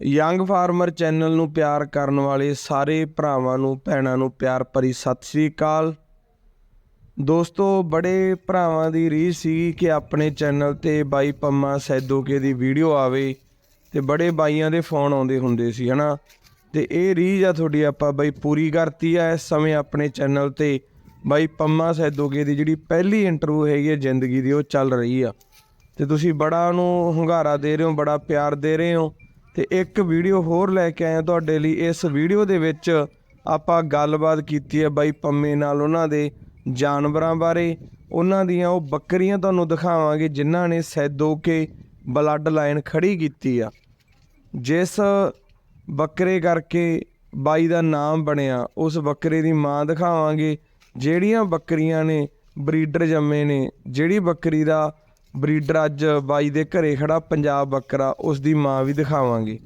Young farmer channel ਨੂੰ ਪਿਆਰ ਕਰਨ ਵਾਲੇ ਸਾਰੇ ਭਰਾਵਾਂ ਨੂੰ, ਭੈਣਾਂ ਨੂੰ ਪਿਆਰ ਭਰੀ ਸਤਿ ਸ੍ਰੀ ਅਕਾਲ। ਦੋਸਤੋ, ਬੜੇ ਭਰਾਵਾਂ ਦੀ ਰੀਝ ਸੀ ਕਿ ਆਪਣੇ ਚੈਨਲ ਤੇ ਬਾਈ ਪੰਮਾ ਸੈਦੋਕੇ ਦੀ ਵੀਡੀਓ ਆਵੇ ਤੇ ਬੜੇ ਬਾਈਆਂ ਦੇ ਫੋਨ ਆਉਂਦੇ ਹੁੰਦੇ ਸੀ, ਹਨਾ? ਤੇ ਇਹ ਰੀਝ ਆ ਤੁਹਾਡੀ ਆਪਾਂ ਬਾਈ ਪੂਰੀ ਕਰਤੀ ਆ ਇਸ ਸਮੇਂ ਆਪਣੇ ਚੈਨਲ ਤੇ। ਬਾਈ ਪੰਮਾ ਸੈਦੋਕੇ ਦੀ ਜਿਹੜੀ ਪਹਿਲੀ ਇੰਟਰਵਿਊ ਹੈਗੀ ਹੈ ਜ਼ਿੰਦਗੀ ਦੀ, ਉਹ ਚੱਲ ਰਹੀ ਆ। ਤੇ ਤੁਸੀਂ ਬੜਾ ਉਹਨੂੰ ਹੁੰਗਾਰਾ ਦੇ ਰਹੇ ਹੋ, ਬੜਾ ਪਿਆਰ ਦੇ ਰਹੇ ਹੋ। ਤੇ ਇੱਕ ਵੀਡੀਓ ਹੋਰ ਲੈ ਕੇ ਆਇਆ ਤੁਹਾਡੇ ਲਈ। ਇਸ ਵੀਡੀਓ ਦੇ ਵਿੱਚ ਆਪਾਂ ਗੱਲਬਾਤ ਕੀਤੀ ਹੈ ਬਾਈ ਪੰਮੇ ਨਾਲ ਉਹਨਾਂ ਦੇ ਜਾਨਵਰਾਂ ਬਾਰੇ। ਉਹਨਾਂ ਦੀਆਂ ਉਹ ਬੱਕਰੀਆਂ ਤੁਹਾਨੂੰ ਦਿਖਾਵਾਂਗੇ ਜਿਨ੍ਹਾਂ ਨੇ ਸੈਦੋ ਕੇ ਬਲੱਡ ਲਾਈਨ ਖੜੀ ਕੀਤੀ ਆ। ਜਿਸ ਬੱਕਰੇ ਕਰਕੇ ਬਾਈ ਦਾ ਨਾਮ ਬਣਿਆ, ਉਸ ਬੱਕਰੇ ਦੀ ਮਾਂ ਦਿਖਾਵਾਂਗੇ। ਜਿਹੜੀਆਂ ਬੱਕਰੀਆਂ ਨੇ ਬਰੀਡਰ ਜੰਮੇ ਨੇ, ਜਿਹੜੀ ਬੱਕਰੀ ਦਾ ਬਰੀਡਰ ਅੱਜ ਬਾਈ ਦੇ ਘਰੇ ਖੜਾ, ਪੰਜਾਬ ਬੱਕਰਾ, ਉਸ ਦੀ ਮਾਂ ਵੀ ਦਿਖਾਵਾਂਗੇ।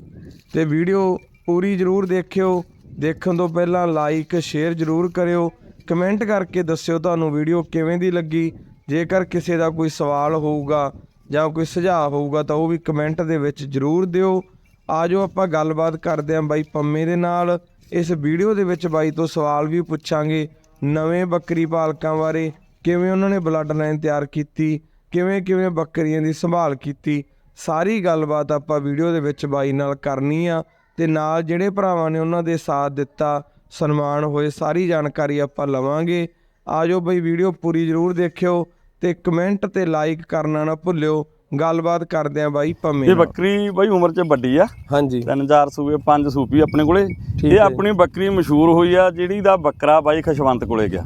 ਤੇ ਵੀਡੀਓ ਪੂਰੀ ਜ਼ਰੂਰ ਦੇਖਿਓ, ਦੇਖਣ ਤੋਂ ਪਹਿਲਾਂ ਲਾਈਕ ਸ਼ੇਅਰ ਜ਼ਰੂਰ ਕਰਿਓ ਕਮੈਂਟ ਕਰਕੇ ਦੱਸਿਓ ਤੁਹਾਨੂੰ ਵੀਡੀਓ ਕਿਵੇਂ ਦੀ ਲੱਗੀ। ਜੇਕਰ ਕਿਸੇ ਦਾ ਕੋਈ ਸਵਾਲ ਹੋਊਗਾ ਜਾਂ ਕੋਈ ਸੁਝਾਅ ਹੋਊਗਾ ਤਾਂ ਉਹ ਵੀ ਕਮੈਂਟ ਦੇ ਵਿੱਚ ਜ਼ਰੂਰ ਦਿਓ। ਆਜੋ ਆਪਾਂ ਗੱਲਬਾਤ ਕਰਦੇ ਆਂ ਬਾਈ ਪੰਮੇ ਦੇ ਨਾਲ। ਇਸ ਵੀਡੀਓ ਦੇ ਵਿੱਚ ਬਾਈ ਤੋਂ ਸਵਾਲ ਵੀ ਪੁੱਛਾਂਗੇ, ਨਵੇਂ ਬੱਕਰੀ ਪਾਲਕਾਂ ਬਾਰੇ ਕਿਵੇਂ ਉਹਨਾਂ ਨੇ ਬਲੱਡ ਲਾਈਨ ਤਿਆਰ ਕੀਤੀ ਕਿਵੇਂ ਕਿਵੇਂ ਬੱਕਰੀਆਂ ਦੀ ਸੰਭਾਲ ਕੀਤੀ ਸਾਰੀ ਗੱਲਬਾਤ ਆਪਾਂ ਵੀਡੀਓ ਦੇ ਵਿੱਚ ਬਾਈ ਨਾਲ ਕਰਨੀ ਆ ਤੇ ਨਾਲ ਜਿਹੜੇ ਭਰਾਵਾਂ ਨੇ ਉਹਨਾਂ ਦੇ ਸਾਥ ਦਿੱਤਾ ਸਨਮਾਨ ਹੋਏ ਸਾਰੀ ਜਾਣਕਾਰੀ ਆਪਾਂ ਲਵਾਂਗੇ। ਆਜੋ ਬਈ ਵੀਡੀਓ ਪੂਰੀ ਜ਼ਰੂਰ ਦੇਖਿਓ ਤੇ ਕਮੈਂਟ ਤੇ ਲਾਈਕ ਕਰਨਾ ਨਾ ਭੁੱਲਿਓ। ਗੱਲਬਾਤ ਕਰਦੇ ਆ ਬਾਈ ਪੰਮੇ ਇਹ। ਬੱਕਰੀ ਬਾਈ ਉਮਰ 'ਚ ਵੱਡੀ ਆ। ਹਾਂਜੀ। ਤਿੰਨ ਚਾਰ ਸੂਏ ਪੰਜ ਸੂਪੀ ਆਪਣੇ ਕੋਲੇ। ਇਹ। ਆਪਣੀ ਬੱਕਰੀ ਮਸ਼ਹੂਰ ਹੋਈ ਆ ਜਿਹੜੀ ਦਾ ਬੱਕਰਾ ਬਾਈ ਖਸ਼ਵੰਤ ਕੋਲੇ ਗਿਆ।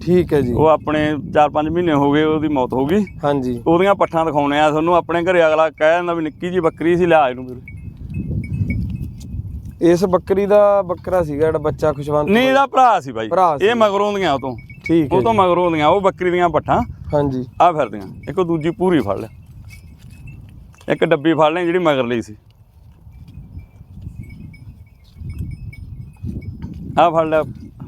ਠੀਕ ਹੈ ਜੀ। ਉਹ ਆਪਣੇ 4-5 ਮਹੀਨੇ ਹੋ ਗਏ ਉਹਦੀ ਮੌਤ ਹੋ ਗਈ। ਹਾਂਜੀ। ਉਹਦੀਆਂ ਪੱਠਾਂ ਦਿਖਾਉਣੇ ਆ ਤੁਹਾਨੂੰ ਆਪਣੇ ਘਰੇ ਅਗਲਾ ਕਹਿ ਜਾਂਦਾ ਵੀ ਨਿੱਕੀ ਜੀ ਬੱਕਰੀ ਸੀ ਲਿਆ ਇਹਨੂੰ ਵੀਰੇ। ਇਸ ਬੱਕਰੀ ਦਾ ਬੱਕਰਾ ਸੀਗਾ ਜਿਹੜਾ ਬੱਚਾ ਖੁਸ਼ਵੰਤ ਨਹੀਂ ਇਹਦਾ ਭਰਾ ਸੀ ਬਾਈ। ਇਹ ਮਗਰੋਂ ਦੀਆਂ ਉਹ ਤੋਂ। ਠੀਕ ਹੈ ਉਹ ਤੋਂ ਮਗਰੋਂ ਦੀਆਂ ਉਹ ਬੱਕਰੀ ਦੀਆਂ ਪੱਠਾਂ। ਹਾਂਜੀ। ਆ ਫਿਰਦੀਆਂ। ਇੱਕ ਦੂਜੀ ਪੂਰੀ ਫੜ ਲੈ ਇੱਕ ਡੱਬੀ ਫੜ ਲੈ ਜਿਹੜੀ ਮਗਰ ਲਈ ਸੀ। ਆ ਫੜ ਲੈ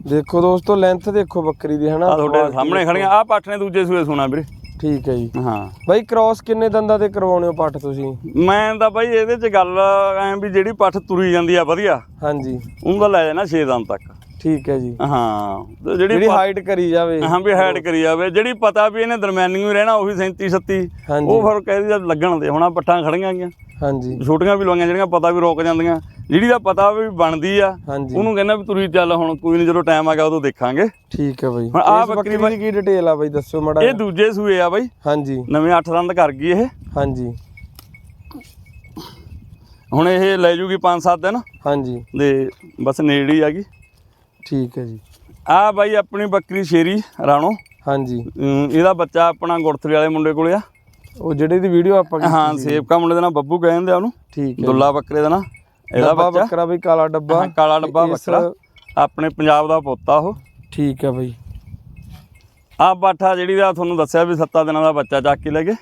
ਦੇਖੋ ਦੋਸਤੋ ਲੈਂਥ ਦੇਖੋ ਬੱਕਰੀ ਦੀ ਹਨਾ? ਆ ਤੁਹਾਡੇ ਸਾਹਮਣੇ ਖੜੀਆਂ ਆ ਪੱਠ ਨੇ ਦੂਜੇ ਸੂਏ ਸੁਣਾ ਵੀਰੇ। ਠੀਕ ਹੈ ਜੀ। ਹਾਂ। ਬਾਈ ਕ੍ਰਾਸ ਕਿੰਨੇ ਦੰਦਾਂ ਤੇ ਕਰਵਾਉਣੇ ਹੋ ਪੱਠ ਤੁਸੀਂ? ਮੈਂ ਤਾਂ ਬਾਈ ਇਹਦੇ ਚ ਗੱਲ ਐ ਵੀ ਜਿਹੜੀ ਪੱਠ ਤੁਰੀ ਜਾਂਦੀ ਆ ਵਧੀਆ। ਹਾਂਜੀ। ਉਹਦਾ ਲੈ ਜਾਣਾ 6 ਦੰਦ ਤੱਕ। ਠੀਕ ਹੈ ਜੀ। ਹਾਂ ਤੇ ਜਿਹੜੀ ਹਾਈਟ ਕਰੀ ਜਾਵੇ। ਹਾਂ ਵੀ ਹੈਡ ਕਰੀ ਜਾਵੇ। ਜਿਹੜੀ ਪਤਾ ਵੀ ਇਹਨੇ ਦਰਮਿਆਨੀ ਹੀ ਰਹਿਣਾ ਉਹੀ 37 37 ਹਾਂਜੀ। ਉਹ ਫਿਰ ਕਹਿੰਦੀ ਲੱਗਣ ਦੇ ਹੁਣ ਆਹ ਪੱਠਾਂ ਖੜੀਆਂ ਗਈਆਂ। ਹਾਂਜੀ। ਛੋਟੀਆਂ ਵੀ ਲਵਾਈਆਂ ਜਿਹੜੀਆਂ ਪਤਾ ਵੀ ਰੁਕ ਜਾਂਦੀਆਂ। ਜਿਹੜੀ ਦਾ ਪਤਾ ਵੀ ਬਣਦੀ ਆ ਉਹਨੂੰ ਕਹਿੰਦਾ ਵੀ ਤੁਰੀ ਚੱਲ ਹੁਣ ਕੋਈ ਨਹੀਂ ਜਦੋਂ ਟਾਈਮ ਆ ਗਿਆ ਉਦੋਂ ਦੇਖਾਂਗੇ। ਠੀਕ ਹੈ ਬਾਈ। ਹੁਣ ਇਸ ਬੱਕਰੀ ਦੀ ਕੀ ਡਿਟੇਲ ਆ ਬਾਈ ਦੱਸਿਓ ਮੜਾ ਇਹ ਦੂਜੇ ਸੂਏ ਆ ਬਾਈ। ਹਾਂਜੀ। ਨਵੇਂ 8 ਦੰਦ ਕਰ ਗਈ ਇਹ। ਹਾਂਜੀ। ਹੁਣ ਇਹ ਲੈ ਜੂਗੀ 5-7 ਦਿਨ। ਹਾਂਜੀ। ਦੇ ਬਸ ਨੇੜੇ ਹੀ ਆ ਗਈ। ਠੀਕ ਹੈ ਜੀ। ਆ ਬਾਈ ਆਪਣੀ ਬੱਕਰੀ ਸ਼ੇਰੀ ਰਾਣੋ। ਹਾਂਜੀ। ਇਹਦਾ ਬੱਚਾ ਆਪਣਾ ਗੁਰਥਰੀ ਵਾਲੇ ਮੁੰਡੇ ਕੋਲੇ ਆ। ਉਹ ਜਿਹੜੇ ਦੀ ਵੀਡੀਓ ਆਪਾਂ ਕੀਤੀ ਹਾਂ ਸੇਵਕਾ ਮੁੰਡੇ ਦਾ ਨਾਂ ਬੱਬੂ ਕਹਿੰਦੇ ਆ ਉਹਨੂੰ। ਠੀਕ ਹੈ ਦੁੱਲਾ ਬੱਕਰੇ ਦਾ ਨਾਂ। ਇਹਦਾ ਬੱਚਾ। ਬੱਕਰਾ ਬਈ ਕਾਲਾ ਡੱਬਾ। ਕਾਲਾ ਡੱਬਾ ਬੱਕਰਾ। ਆਪਣੇ ਪੰਜਾਬ ਦਾ ਪੁੱਤਾ ਉਹ। ਠੀਕ ਹੈ ਬਾਈ। ਆ ਬਾਠਾ ਜਿਹੜੀ ਦਾ ਤੁਹਾਨੂੰ ਦੱਸਿਆ ਵੀ 7 ਦਿਨਾਂ ਦਾ ਬੱਚਾ ਚੱਕ ਕੇ ਲੈ ਗਏ।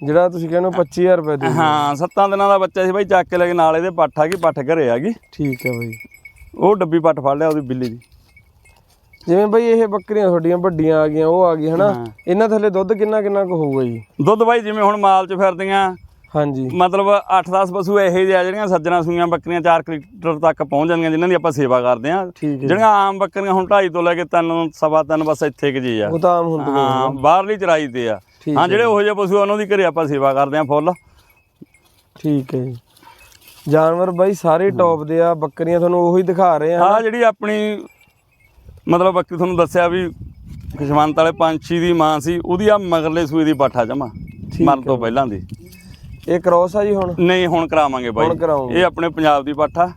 ਜਿਹੜਾ ਤੁਸੀਂ ਕਹਿੰਦੇ ਹੋ 25000 ਰੁਪਏ ਦੇ ਹਾਂ 7 ਦਿਨਾਂ ਦਾ ਬੱਚਾ ਸੀ ਬਾਈ ਚੱਕ ਕੇ ਲੈ ਕੇ ਨਾਲ ਇਹਦੇ ਪੱਠ ਗਈ ਪੱਠ ਘਰੇ ਆ ਗਈ ਠੀਕ ਹੈ ਬਾਈ। ਉਹ ਡੱਬੀ ਪੱਠ ਫੜ ਲਿਆ ਉਹਦੀ ਬਿੱਲੀ ਦੀ। ਜਿਵੇਂ ਬਈ ਇਹ ਬੱਕਰੀਆਂ ਤੁਹਾਡੀਆਂ ਵੱਡੀਆਂ ਆ ਗਈਆਂ ਉਹ ਆ ਗਈ ਹਨਾ? ਹਾਂ। ਇਹਨਾਂ ਥੱਲੇ ਦੁੱਧ ਕਿੰਨਾ ਕਿੰਨਾ ਕੁ ਹੋਊਗਾ ਜੀ? ਦੁੱਧ ਬਾਈ ਜਿਵੇਂ ਹੁਣ ਮਾਲ 'ਚ ਫਿਰਦੀਆਂ ਹਾਂਜੀ। ਮਤਲਬ 8-10 ਪਸ਼ੂ ਇਹੋ ਜਿਹੇ ਆ ਜਿਹੜੀਆਂ ਸੱਜਣਾ ਸੂਈਆਂ ਬੱਕਰੀਆਂ 4 ਲੀਟਰ ਤੱਕ ਪਹੁੰਚ ਜਾਂਦੀਆਂ ਜਿਨ੍ਹਾਂ ਦੀ ਆਪਾਂ ਸੇਵਾ ਕਰਦੇ ਆ ਹੈ ਜਿਹੜੀਆਂ ਆਮ ਬੱਕਰੀਆਂ ਹੁਣ 2.5 ਤੋਂ ਲੈ ਕੇ 3 ਸਵਾ 3 ਬਸ ਇੱਥੇ ਕਿ ਜੀ ਆ। ਉਹ ਤਾਂ ਆਮ ਹਾਂ ਬਾਹਰਲੀ ਚਰਾਈ ਤੇ ਆ। ਹਾਂ ਜਿਹੜੇ ਉਹੋ ਜਿਹੇ ਪਸ਼ੂ ਉਹਨਾਂ ਦੀ ਘਰੇ ਆਪਾਂ ਸੇਵਾ ਕਰਦੇ ਆ ਫੁੱਲ। ਠੀਕ ਹੈ ਜੀ। ਜਾਨਵਰ ਬਾਈ ਸਾਰੇ ਟੌਪ ਦੇ ਆ ਬੱਕਰੀਆਂ ਤੁਹਾਨੂੰ ਉਹੀ ਦਿਖਾ ਰਹੇ ਆ ਆ ਜਿਹੜੀ ਆਪਣੀ ਮਤਲਬ ਬੱਕਰੀ ਤੁਹਾਨੂੰ ਦੱਸਿਆ ਵੀ ਖਸ਼ਵੰਤ ਵਾਲੇ ਪੰਛੀ ਦੀ ਮਾਂ ਸੀ ਉਹਦੀ ਆ ਮਗਰਲੇ ਸੂਈ ਦੀ ਪਾਠਾ ਜਮਾ ਮਰਨ ਤੋਂ ਪਹਿਲਾਂ ਦੀ। ਇਹ ਕ੍ਰੋਸ ਆ ਜੀ ਹੁਣ? ਨਹੀਂ ਹੁਣ ਕਰਾਵਾਂਗੇ ਬਾਈ। ਇਹ ਆਪਣੇ ਪੰਜਾਬ ਦੀ ਪਾਠਾ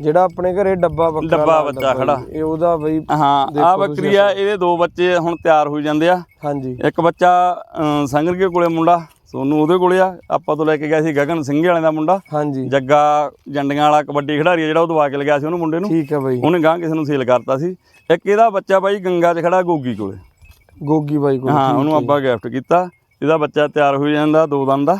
ਜਿਹੜਾ ਆਪਣੇ ਘਰੇ ਡੱਬਾ ਬੱਕਰਾ ਡੱਬਾ ਬੱਚਾ ਖੜਾ। ਇਹ ਉਹਦਾ ਬਈ ਹਾਂ ਆ ਬੱਕਰੀ ਆ ਇਹਦੇ ਦੋ ਬੱਚੇ ਹੁਣ ਤਿਆਰ ਹੋਈ ਜਾਂਦੇ ਆ। ਹਾਂਜੀ। ਇੱਕ ਬੱਚਾ ਸੰਗਰਗੇ ਕੋਲੇ ਮੁੰਡਾ ਸੋਨੂੰ ਉਹਦੇ ਕੋਲੇ ਆ। ਆਪਾਂ ਤੋਂ ਲੈ ਕੇ ਗਿਆ ਸੀ ਗਗਨ ਸਿੰਘੇ ਵਾਲੇ ਦਾ ਮੁੰਡਾ। ਹਾਂਜੀ। ਜੱਗਾ ਜੰਡੀਆਂ ਵਾਲਾ ਕਬੱਡੀ ਖਿਡਾਰੀ ਜਿਹੜਾ ਉਹ ਦਵਾ ਕੇ ਲਗਿਆ ਸੀ ਉਹਨੂੰ ਮੁੰਡੇ ਨੂੰ। ਠੀਕ ਹੈ ਬਾਈ। ਉਹਨੇ ਗਾਂ ਕਿਸੇ ਨੂੰ ਸੇਲ ਕਰਤਾ ਸੀ। ਇੱਕ ਇਹਦਾ ਬੱਚਾ ਬਾਈ ਗੰਗਾ 'ਚ ਖੜਾ ਗੋਗੀ ਕੋਲੇ। ਗੋਗੀ ਬਾਈ ਕੋਲ ਹਾਂ ਉਹਨੂੰ ਆਪਾਂ ਗਿਫਟ ਕੀਤਾ। ਇਹਦਾ ਬੱਚਾ ਤਿਆਰ ਹੋ ਜਾਂਦਾ ਦੋ ਦੰਦ ਦਾ।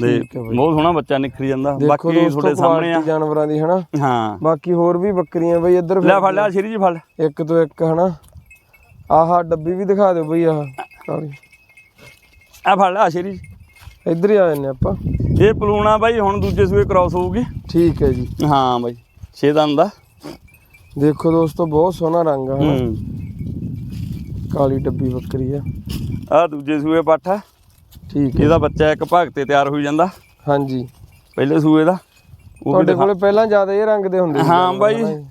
ਤੇ। ਬਹੁਤ ਸੋਹਣਾ ਬੱਚਾ ਨਿਖਰੀ ਜਾਂਦਾ। ਬਾਕੀ ਤੁਹਾਡੇ ਸਾਹਮਣੇ ਆ। ਜਾਨਵਰਾਂ ਦੀ ਹਨਾ? ਹਾਂ। ਬਾਕੀ ਹੋਰ ਵੀ ਬੱਕਰੀਆਂ ਬਈ ਇੱਧਰ ਲੈ ਫੜ ਲਿਆ ਸ਼ੇਰੀ ਜੀ ਫੜ। ਲੈ। ਇੱਕ ਤੋਂ ਇੱਕ ਹਨਾ? ਆਹਾ ਡੱਬੀ ਵੀ ਦਿਖਾ ਦਿਓ ਬਈ ਆਹ। ਕਾਲੀ ਆ ਫੜ ਲਿਆ ਸ਼ੇਰੀ ਇੱਧਰ ਹੀ ਆ ਜਾਂਦੇ ਆਪਾਂ। ਇਹ ਪਲੂਣਾ ਬਾਈ ਹੁਣ ਦੂਜੇ ਸੂਏ ਕ੍ਰਾਸ ਹੋਊਗੀ। ਠੀਕ ਹੈ ਜੀ। ਹਾਂ ਬਾਈ 6 ਦੰਦ ਦਾ ਦੇਖੋ ਦੋਸਤੋ ਬਹੁਤ ਸੋਹਣਾ ਰੰਗ ਆ ਹਨਾ? ਕਾਲੀ ਡੱਬੀ ਬੱਕਰੀ ਆ। ਆ ਦੂਜੇ ਸੂਏ ਪਾਠਾ ਠੀਕ ਹੈ। ਇਹਦਾ ਬੱਚਾ ਇੱਕ ਭਾਗ ਤੇ ਤਿਆਰ ਹੋਈ ਜਾਂਦਾ। ਹਾਂਜੀ। ਪਹਿਲੇ ਸੂਏ ਦਾ। ਉਹ ਵੀ ਤੁਹਾਡੇ ਦਿਖਾ- ਕੋਲੇ ਪਹਿਲਾਂ ਜ਼ਿਆਦਾ ਇਹ ਰੰਗ ਦੇ ਹੁੰਦੇ ਸੀ। ਹਾਂ ਜਾਨਵਰ, ਬਾਈ। ਹਨਾ ਜੀ?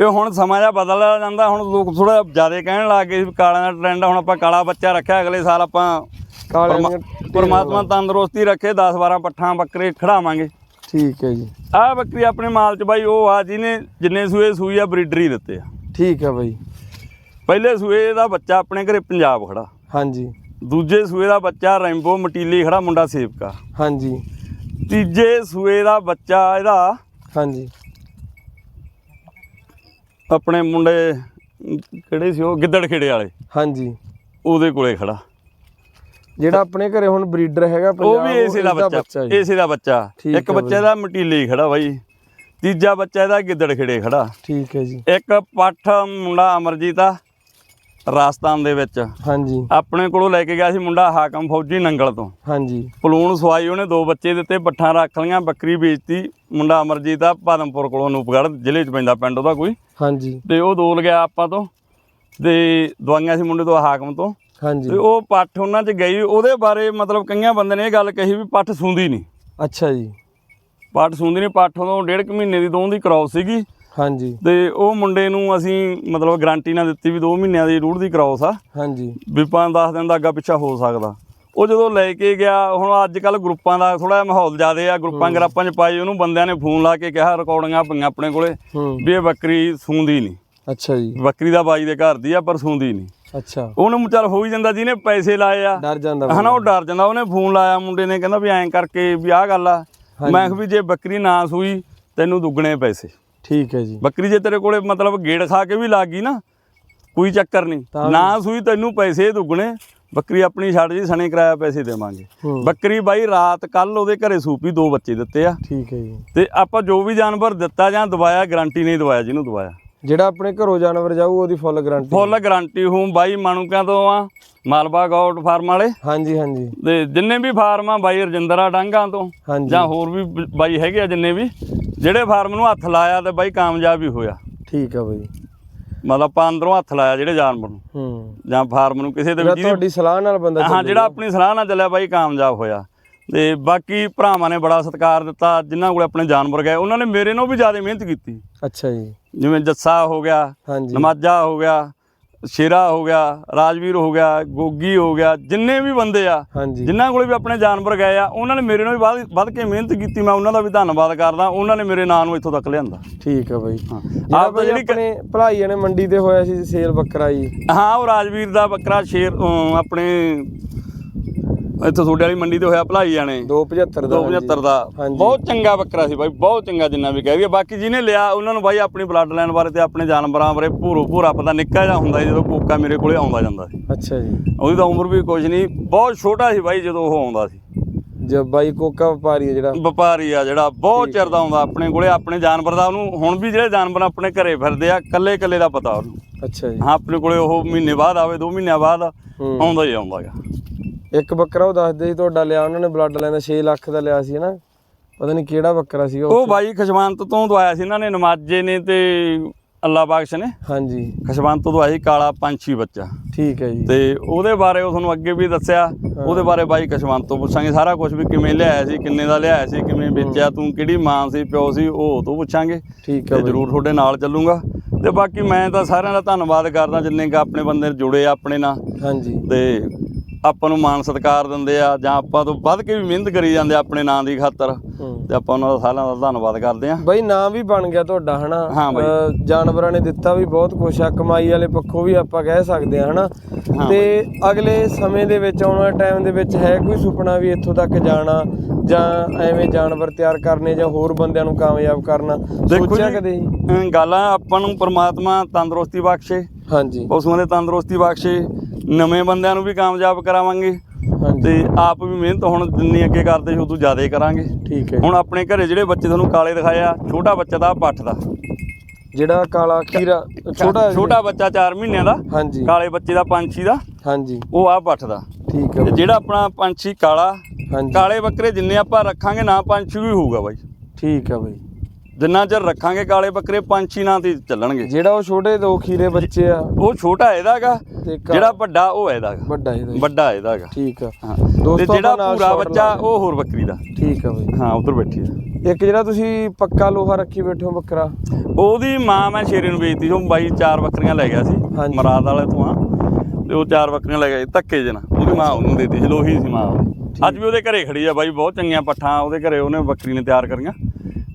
ਇਹ ਹੁਣ ਸਮਾਂ ਜਿਹਾ ਬਦਲ ਜਾਂਦਾ। ਹੁਣ ਲੋਕ ਥੋੜਾ ਜ਼ਿਆਦਾ ਕਹਿਣ ਲੱਗ ਗਏ ਵੀ ਕਾਲਿਆਂ ਦਾ ਟ੍ਰੈਂਡ ਹੁਣ ਆਪਾਂ ਕਾਲਾ ਬੱਚਾ ਰੱਖਿਆ। ਅਗਲੇ ਸਾਲ ਆਪਾਂ ਪਰਮਾ- ਪਰਮਾਤਮਾ ਤੰਦਰੁਸਤੀ ਰੱਖੇ 10 12 ਪੱਠਾਂ ਬੱਕਰੇ ਖੜਾਵਾਂਗੇ। ਠੀਕ ਹੈ ਜੀ। ਆਹ ਬੱਕਰੀ ਆਪਣੇ ਮਾਲ ਚ ਬਾਈ ਉਹ ਆ ਜਿਹਨੇ ਜਿੰਨੇ ਸੂਏ ਸੂਈ ਆ ਬਰੀਡਰ ਹੀ ਦਿੱਤੇ ਆ। ਠੀਕ ਹੈ ਬਾਈ। ਪਹਿਲੇ ਸੂਏ ਦਾ ਬੱਚਾ ਆਪਣੇ ਘਰੇ ਪੰਜਾਬ ਖੜਾ। ਹਾਂਜੀ। ਦੂਜੇ ਸੂਏ ਦਾ ਬੱਚਾ ਰੈਂਬੋ ਮਟੀਲੀ ਖੜਾ ਮੁੰਡਾ ਸੇਵਕਾ। ਹਾਂਜੀ। ਤੀਜੇ ਸੂਏ ਦਾ ਬੱਚਾ ਇਹਦਾ ਹਾਂਜੀ। ਆਪਣੇ ਮੁੰਡੇ ਅਮ, ਕਿਹੜੇ ਸੀ ਉਹ? ਗਿੱਦੜ ਖੇੜੇ ਵਾਲੇ। ਹਾਂਜੀ। ਉਹਦੇ ਕੋਲੇ ਖੜਾ। ਜਿਹੜਾ ਆਪਣੇ ਘਰੇ ਹੁਣ ਬਰੀਡਰ ਹੈਗਾ ਉਹ ਵੀ ਏਸੇ ਦਾ ਬੱਚਾ। ਏਸੇ ਦਾ ਬੱਚਾ। ਇੱਕ ਬੱਚੇ ਦਾ ਮਟੀਲੀ ਖੜਾ ਬਾਈ ਤੀਜਾ ਬੱਚਾ ਇਹਦਾ ਗਿੱਦੜ ਖੇੜੇ ਖੜਾ। ਠੀਕ ਹੈ ਜੀ। ਇੱਕ ਪੱਠ ਮੁੰਡਾ ਅਮਰਜੀਤ ਆ ਰਾਜਸਥਾਨ ਦੇ ਵਿੱਚ। ਹਾਂਜੀ। ਆਪਣੇ ਕੋਲੋਂ ਲੈ ਕੇ ਗਿਆ ਸੀ ਮੁੰਡਾ ਹਾਕਮ ਫੌਜੀ ਨੰਗਲ ਤੋਂ। ਹਾਂਜੀ। ਪਲੂਣ ਸਵਾਈ ਉਹਨੇ ਦੋ ਬੱਚੇ ਦਿੱਤੇ ਪੱਠਾਂ ਰੱਖ ਲਈਆਂ ਬੱਕਰੀ ਵੇਚਤੀ। ਮੁੰਡਾ ਅਮਰਜੀਤ ਆ ਪਾਦਮਪੁਰ ਕੋਲੋਂ ਅਨੂਪਗੜ੍ਹ ਜ਼ਿਲ੍ਹੇ 'ਚ ਪੈਂਦਾ ਪਿੰਡ ਉਹਦਾ ਕੋਈ। ਹਾਂਜੀ। ਤੇ ਉਹ ਦੋਲ ਗਿਆ ਆਪਾਂ ਤੋਂ ਤੇ ਦਵਾਈਆਂ ਸੀ ਮੁੰਡੇ ਤੋਂ ਹਾਕਮ ਤੋਂ। ਹਾਂਜੀ। ਤੇ ਉਹ ਪੱਠ ਉਹਨਾਂ 'ਚ ਗਈ ਉਹਦੇ ਬਾਰੇ ਮਤਲਬ ਕਈਆਂ ਬੰਦੇ ਨੇ ਇਹ ਗੱਲ ਕਹੀ ਵੀ ਪੱਠ ਸੂੰਦੀ ਨਹੀਂ। ਅੱਛਾ ਜੀ। ਪੱਠ ਸੂੰਦੀ ਨਹੀਂ ਪੱਠ ਉਦੋਂ ਡੇਢ ਕੁ ਮਹੀਨੇ ਦੀ ਦੋਂ ਦੀ ਕ੍ਰਾਸ ਸੀਗੀ। ਹਾਂਜੀ। ਤੇ ਉਹ ਮੁੰਡੇ ਨੂੰ ਅਸੀਂ ਮਤਲਬ ਗਾਰੰਟੀ ਨਾਲ ਦਿੱਤੀ ਵੀ 2 ਮਹੀਨਿਆਂ ਦੀ ਰੂੜ ਦੀ ਕ੍ਰਾਸ ਆ ਹਾਂਜੀ। ਵੀ ਪੰਜ 10 ਦਿਨ ਦਾ ਅੱਗਾ ਪਿੱਛਾ ਹੋ ਸਕਦਾ। ਉਹ ਜਦੋਂ ਲੈ ਕੇ ਗਿਆ ਹੁਣ ਅੱਜ ਕੱਲ ਗਰੁੱਪਾਂ ਦਾ ਥੋੜਾ ਮਾਹੌਲ ਜ਼ਿਆਦੇ ਆ। ਗਰੁੱਪਾਂ ਗਰਾਪਾਂ 'ਚ ਪਾਈ ਉਹਨੂੰ ਬੰਦਿਆਂ ਨੇ ਫੋਨ ਲਾ ਕੇ ਕਿਹਾ ਰਿਕਾਰਡਿੰਗਾਂ ਪਈਆਂ ਆਪਣੇ ਕੋਲੇ ਵੀ ਇਹ ਬੱਕਰੀ ਸੂੰਦੀ ਨਹੀਂ। ਅੱਛਾ ਜੀ। ਬੱਕਰੀ ਦਾ ਬਾਈ ਦੇ ਘਰ ਦੀ ਆ ਪਰ ਸੂੰਦੀ ਨਹੀਂ। ਅੱਛਾ। ਉਹਨੂੰ ਚੱਲ ਹੋ ਹੀ ਜਾਂਦਾ ਜਿਹਨੇ ਪੈਸੇ ਲਾਏ ਆ। ਡਰ ਜਾਂਦਾ ਹਨਾ ਉਹ ਡਰ ਜਾਂਦਾ। ਉਹਨੇ ਫੋਨ ਲਾਇਆ ਮੁੰਡੇ ਨੇ ਕਹਿੰਦਾ ਵੀ ਐਂ ਕਰਕੇ ਵੀ ਆਹ ਗੱਲ ਆ। ਮੈਂ ਕਿਹਾ ਵੀ ਜੇ ਬੱਕਰੀ ਨਾ ਸੂਈ ਤੈਨੂੰ ਦੁੱਗਣੇ ਪੈਸੇ। ਠੀਕ ਹੈ ਜੀ। ਬੱਕਰੀ ਜੇ ਤੇਰੇ ਕੋਲੇ ਮਤਲਬ ਗੇੜ ਖਾ ਕੇ ਵੀ ਲੱਗ ਗਈ ਨਾ ਕੋਈ ਚੱਕਰ ਨਹੀਂ। ਨਾ ਸੂਈ ਤੈਨੂੰ ਪੈਸੇ ਦੁੱਗਣੇ ਬੱਕਰੀ ਆਪਣੀ ਛੱਡ ਜੀ ਸਣੇ ਕਰਾਇਆ ਪੈਸੇ ਦੇਵਾਂਗੇ। ਬੱਕਰੀ ਬਾਈ ਰਾਤ ਕੱਲ ਉਹਦੇ ਘਰੇ ਸੂਪੀ ਦੋ ਬੱਚੇ ਦਿੱਤੇ ਆ। ਠੀਕ ਹੈ ਜੀ। ਤੇ ਆਪਾਂ ਜੋ ਵੀ ਜਾਨਵਰ ਦਿੱਤਾ ਜਾਂ ਦਵਾਇਆ ਗਾਰੰਟੀ ਨਹੀਂ ਦਵਾਇਆ ਜਿਹਨੂੰ ਦਵਾਇਆ। ਜਿਹੜਾ ਆਪਣੇ ਘਰੋਂ ਜਾਨਵਰ ਜਾਊ ਉਹਦੀ ਫੁੱਲ ਗਾਰੰਟੀ ਫੁੱਲ ਗਾਰੰਟੀ ਹੂੰ ਬਾਈ ਮਾਣੂਕਿਆਂ ਤੋਂ ਆ ਮਾਲਵਾ ਗੌਡ ਫਾਰਮ ਵਾਲੇ। ਹਾਂਜੀ ਹਾਂਜੀ। ਤੇ ਜਿੰਨੇ ਵੀ ਫਾਰਮ ਆ ਬਾਈ ਰਜਿੰਦਰਾ ਡਾਂਗਾ ਤੋਂ। ਜਾਂ ਹੋਰ ਵੀ ਬਾਈ ਹੈਗੇ ਆ ਜਿੰਨੇ ਵੀ ਜਿਹੜੇ ਫਾਰਮ ਨੂੰ ਹੱਥ ਲਾਇਆ ਤੇ ਬਾਈ ਕਾਮਯਾਬ ਹੀ ਹੋਇਆ। ਠੀਕ ਹੈ ਬਾਈ। ਮਤਲਬ ਆਪਾਂ ਅੰਦਰੋਂ ਹੱਥ ਲਾਇਆ ਜਿਹੜੇ ਜਾਨਵਰ ਨੂੰ। ਹੂੰ। ਜਾਂ ਫਾਰਮ ਨੂੰ ਕਿਸੇ ਦੇ ਵੀ ਤੁਹਾਡੀ ਸਲਾਹ ਨਾਲ ਬੰਦਾ ਹਾਂ। ਜਿਹੜਾ ਆਪਣੀ ਸਲਾਹ ਨਾਲ ਚੱਲਿਆ ਬਾਈ ਕਾਮਯਾਬ ਹੋਇਆ। ਤੇ ਬਾਕੀ ਭਰਾਵਾਂ ਨੇ ਬੜਾ ਸਤਿਕਾਰ ਦਿੱਤਾ ਜਿਨ੍ਹਾਂ ਕੋਲ ਆਪਣੇ ਜਾਨਵਰ ਗਏ ਉਹਨਾਂ ਨੇ ਮੇਰੇ ਨਾਲੋਂ ਵੀ ਜ਼ਿਆਦਾ ਮਿਹਨਤ ਕੀਤੀ। ਅੱਛਾ ਜੀ। ਜਿਵੇਂ ਜੱਸਾ ਹੋ ਗਿਆ ਹਾਂਜੀ। ਨਮਾਜਾ ਹੋ ਗਿਆ ਸ਼ੇਰਾ ਹੋ ਗਿਆ ਰਾਜਵੀਰ ਹੋ ਗਿਆ ਗੋਗੀ ਹੋ ਗਿਆ ਜਿੰਨੇ ਵੀ ਬੰਦੇ ਆ ਜਿਨ੍ਹਾਂ ਕੋਲੇ ਵੀ ਆਪਣੇ ਜਾਨਵਰ ਗਏ ਆ ਉਹਨਾਂ ਨੇ ਮੇਰੇ ਨਾਲ ਵੀ ਵੱਧ ਵੱਧ ਕੇ ਮਿਹਨਤ ਕੀਤੀ ਮੈਂ ਉਹਨਾਂ ਦਾ ਵੀ ਧੰਨਵਾਦ ਕਰਦਾ ਉਹਨਾਂ ਨੇ ਮੇਰੇ ਨਾਂ ਨੂੰ ਇੱਥੋਂ ਤੱਕ ਲਿਆਂਦਾ। ਠੀਕ ਹੈ। ਬਾਈ ਆਪ ਜਿਹੜੀ ਆਪਣੇ ਭਲਾਈਆਂ ਨੇ ਮੰਡੀ ਤੇ ਹੋਇਆ ਸੀ ਸੇਲ ਬੱਕਰਾ ਜੀ। ਹਾਂ ਉਹ ਰਾਜਵੀਰ ਦਾ ਬੱਕਰਾ ਸ਼ੇਰ ਆਪਣੇ ਇੱਥੋਂ ਤੁਹਾਡੇ ਵਾਲੀ ਮੰਡੀ ਤੇ ਹੋਇਆ ਭਲਾਈ ਜਾਣੇ। 275 ਦਾ 275 ਦਾ। ਬਹੁਤ ਚੰਗਾ ਬੱਕਰਾ ਸੀ ਬਾਈ ਬਹੁਤ ਚੰਗਾ ਜਿੰਨਾ ਵੀ ਕਹਿ ਦਈਏ। ਬਾਕੀ ਜਿਹਨੇ ਲਿਆ ਉਹਨਾਂ ਨੂੰ ਬਾਈ ਆਪਣੀ ਬਲੱਡ ਲਾਈਨ ਬਾਰੇ ਤੇ ਆਪਣੇ ਜਾਨਵਰਾਂ ਬਾਰੇ ਭੂਰੋ ਭੂਰਾ ਪਤਾ ਨਿੱਕਾ ਜਿਹਾ ਹੁੰਦਾ ਜਦੋਂ ਕੋਕਾ ਮੇਰੇ ਕੋਲੇ ਆਉਂਦਾ ਜਾਂਦਾ ਸੀ। ਅੱਛਾ ਜੀ। ਉਹਦੀ ਤਾਂ ਉਮਰ ਵੀ ਕੁਝ ਨਹੀਂ ਬਹੁਤ ਛੋਟਾ ਸੀ ਬਾਈ ਜਦੋਂ ਉਹ ਆਉਂਦਾ ਸੀ। ਜੇ ਬਾਈ ਕੋਕਾ ਵਪਾਰੀ ਹੈ ਜਿਹੜਾ। ਵਪਾਰੀ ਆ ਜਿਹੜਾ ਬਹੁਤ ਚਿਰ ਦਾ ਆਉਂਦਾ ਆਪਣੇ ਕੋਲੇ ਆਪਣੇ ਜਾਨਵਰ ਦਾ ਉਹਨੂੰ। ਹੁਣ ਵੀ ਜਿਹੜੇ ਜਾਨਵਰ ਆਪਣੇ ਘਰੇ ਫਿਰਦੇ ਆ ਕੱਲੇ ਕੱਲੇ ਦਾ ਪਤਾ ਉਹਨੂੰ। ਅੱਛਾ ਜੀ। ਹਾਂ ਆਪਣੇ ਕੋਲੇ ਉਹ ਮਹੀਨੇ ਬਾਅਦ ਆਵੇ 2 ਮਹੀਨਿਆਂ ਬਾਅਦ। ਆਉਂਦਾ ਹੀ ਆਉਂਦਾਗਾ ਇੱਕ ਬੱਕਰਾ ਉਹ ਦੱਸਦੇ ਸੀ ਤੁਹਾਡਾ ਲਿਆ ਉਹਨਾਂ ਨੇ ਬਲੱਡ ਲਾਈਨ ਦਾ 6 ਲੱਖ ਦਾ ਲਿਆ ਸੀ ਨਾ ਪਤਾ ਨਹੀਂ ਕਿਹੜਾ ਬੱਕਰਾ ਸੀ ਉਹ। ਉਹ ਬਾਈ ਖਸ਼ਵੰਤ ਤੋਂ ਦਵਾਇਆ ਸੀ ਇਹਨਾਂ ਨੇ ਨਮਾਜੇ ਨੇ ਤੇ ਅੱਲਾ ਬਖਸ਼ ਨੇ। ਹਾਂਜੀ। ਖਸ਼ਵੰਤ ਤੋਂ ਦਵਾਇਆ ਸੀ ਕਾਲਾ ਪੰਛੀ ਬੱਚਾ। ਠੀਕ ਹੈ ਜੀ। ਤੇ ਉਹਦੇ ਬਾਰੇ ਉਹ ਤੁਹਾਨੂੰ ਅੱਗੇ ਵੀ ਦੱਸਿਆ ਉਹਦੇ ਬਾਰੇ ਬਾਈ ਖਸ਼ਵੰਤ ਤੋਂ ਪੁੱਛਾਂਗੇ ਸਾਰਾ ਕੁਝ ਵੀ ਕਿਵੇਂ ਲਿਆਇਆ ਸੀ ਕਿੰਨੇ ਦਾ ਲਿਆਇਆ ਸੀ ਕਿਵੇਂ ਵੇਚਿਆ ਤੂੰ ਕਿਹੜੀ ਮਾਂ ਸੀ ਪਿਓ ਸੀ ਉਹ ਤੋਂ ਪੁੱਛਾਂਗੇ। ਠੀਕ ਹੈ ਤੇ ਜਰੂਰ ਤੁਹਾਡੇ ਨਾਲ ਚੱਲੂੰਗਾ। ਤੇ ਬਾਕੀ ਮੈਂ ਤਾਂ ਸਾਰਿਆਂ ਦਾ ਧੰਨਵਾਦ ਕਰਦਾ ਜਿੰਨੇ ਕ ਆਪਣੇ ਬੰਦੇ ਜੁੜੇ ਆ ਆਪਣੇ ਨਾਲ। ਹਾਂਜੀ। ਤੇ ਆਪਾਂ ਨੂੰ ਮਾਣ ਸਤਿਕਾਰ ਦਿੰਦੇ ਆ ਜਾਂ ਆਪਾਂ ਤੋਂ ਵੱਧ ਕੇ ਵੀ ਮਿਹਨਤ ਕਰੀ ਜਾਂਦੇ ਆ ਆਪਣੇ ਨਾਂ ਦੀ ਖਾਤਰ ਤੇ ਆਪਾਂ ਉਹਨਾਂ ਦਾ ਸਾਰਿਆਂ ਦਾ ਧੰਨਵਾਦ ਕਰਦੇ ਆ। ਬਾਈ ਨਾਮ ਵੀ ਬਣ ਗਿਆ ਤੁਹਾਡਾ ਹਨਾ? ਜਾਨਵਰਾਂ ਨੇ ਦਿੱਤਾ ਵੀ ਬਹੁਤ ਕੁਛ ਆ ਕਮਾਈ ਵਾਲੇ ਪੱਖੋਂ ਵੀ ਆਪਾਂ ਕਹਿ ਸਕਦੇ ਆ ਹਨਾ? ਤੇ ਅਗਲੇ ਸਮੇਂ ਦੇ ਵਿੱਚ ਆਉਣ ਵਾਲੇ ਟਾਈਮ ਦੇ ਵਿੱਚ ਹੈ ਕੋਈ ਸੁਪਨਾ ਵੀ ਇੱਥੋਂ ਤੱਕ ਜਾਣਾ ਜਾਂ ਐਵੇਂ ਜਾਨਵਰ ਤਿਆਰ ਕਰਨੇ ਜਾਂ ਹੋਰ ਬੰਦਿਆਂ ਨੂੰ ਕਾਮਯਾਬ ਕਰਨਾ? ਸੋਚਿਆ ਕਦੇ? ਗੱਲ ਆਪਾਂ ਨੂੰ ਪ੍ਰਮਾਤਮਾ ਤੰਦਰੁਸਤੀ ਬਖਸ਼ੇ। ਹਾਂਜੀ। ਪਸ਼ੂਆਂ ਦੇ ਤੰਦਰੁਸਤੀ ਬਖਸ਼ੇ ਨਵੇਂ ਬੰਦਿਆਂ ਨੂੰ ਵੀ ਕਾਮਯਾਬ ਕਰਾਵਾਂਗੇ ਤੇ ਆਪ ਵੀ ਮਿਹਨਤ ਹੁਣ ਜਿੰਨੀ ਅੱਗੇ ਕਰਦੇ ਸੀ ਉਦੋਂ ਜ਼ਿਆਦਾ ਹੀ ਕਰਾਂਗੇ। ਠੀਕ ਹੈ ਹੁਣ ਆਪਣੇ ਘਰੇ ਜਿਹੜੇ ਬੱਚੇ ਤੁਹਾਨੂੰ ਕਾਲੇ ਦਿਖਾਏ ਆ ਛੋਟਾ ਬੱਚਾ ਦਾ ਪੱਠ ਦਾ। ਜਿਹੜਾ ਕਾਲਾ ਕੀਰਾ ਛੋਟਾ ਛੋਟਾ ਬੱਚਾ 4 ਮਹੀਨਿਆਂ ਦਾ ਹਾਂਜੀ। ਕਾਲੇ ਬੱਚੇ ਦਾ ਪੰਛੀ ਦਾ ਹਾਂਜੀ। ਉਹ ਆ ਪੱਠ ਦਾ। ਠੀਕ ਹੈ ਤੇ ਜਿਹੜਾ ਆਪਣਾ ਪੰਛੀ ਕਾਲਾ ਹਾਂਜੀ। ਕਾਲੇ ਬੱਕਰੇ ਜਿੰਨੇ ਆਪਾਂ ਰੱਖਾਂਗੇ ਨਾ ਪੰਛੀ ਵੀ ਹੋਊਗਾ ਬਾਈ। ਠੀਕ ਆ ਬਾਈ। ਜਿੰਨਾ ਚਿਰ ਰੱਖਾਂਗੇ ਕਾਲੇ ਬੱਕਰੇ ਪੰਛੀ ਨਾਂ ਤੇ ਚੱਲਣਗੇ। ਜਿਹੜਾ ਉਹ ਛੋਟੇ ਦੋ ਖੀਰੇ ਬੱਚੇ ਆ। ਉਹ ਛੋਟਾ ਇਹਦਾਗਾ ਜਿਹੜਾ ਵੱਡਾ ਉਹ ਇਹਦਾਗਾ। ਵੱਡਾ ਇਹਦਾ। ਵੱਡਾ ਇਹਦਾਗਾ। ਠੀਕ ਆ। ਹਾਂ। ਤੇ ਜਿਹੜਾ ਪੂਰਾ ਬੱਚਾ ਉਹ ਹੋਰ ਬੱਕਰੀ ਦਾ। ਠੀਕ ਆ ਬਾਈ। ਹਾਂ ਉਧਰ ਬੈਠੀ ਆ। ਇੱਕ ਜਿਹੜਾ ਤੁਸੀਂ ਪੱਕਾ ਲੋਹਾ ਰੱਖੀ ਬੈਠੇ ਹੋ ਬੱਕਰਾ? ਉਹਦੀ ਮਾਂ ਮੈਂ ਸ਼ੇਰੇ ਨੂੰ ਵੇਚਤੀ ਉਹ ਬਾਈ ਚਾਰ ਬੱਕਰੀਆਂ ਲੈ ਗਿਆ ਸੀ। ਮਰਾਦ ਵਾਲੇ ਤੋਂ ਆ। ਤੇ ਉਹ ਚਾਰ ਬੱਕਰੀਆਂ ਲੈ ਗਿਆ ਸੀ ਧੱਕੇ ਜਨਾ ਉਹਦੀ ਮਾਂ ਉਹਨੂੰ ਦੇਤੀ ਸੀ ਲੋਹੀ ਸੀ ਮਾਂ ਅੱਜ ਵੀ ਉਹਦੇ ਘਰੇ ਖੜੀ ਆ ਬਾਈ ਬਹੁਤ ਚੰਗੀਆਂ ਪੱਠਾਂ ਉਹਦੇ ਘਰੇ ਉਹਨੇ ਬੱਕਰੀ ਨੇ ਤਿਆਰ ਕਰੀਆਂ।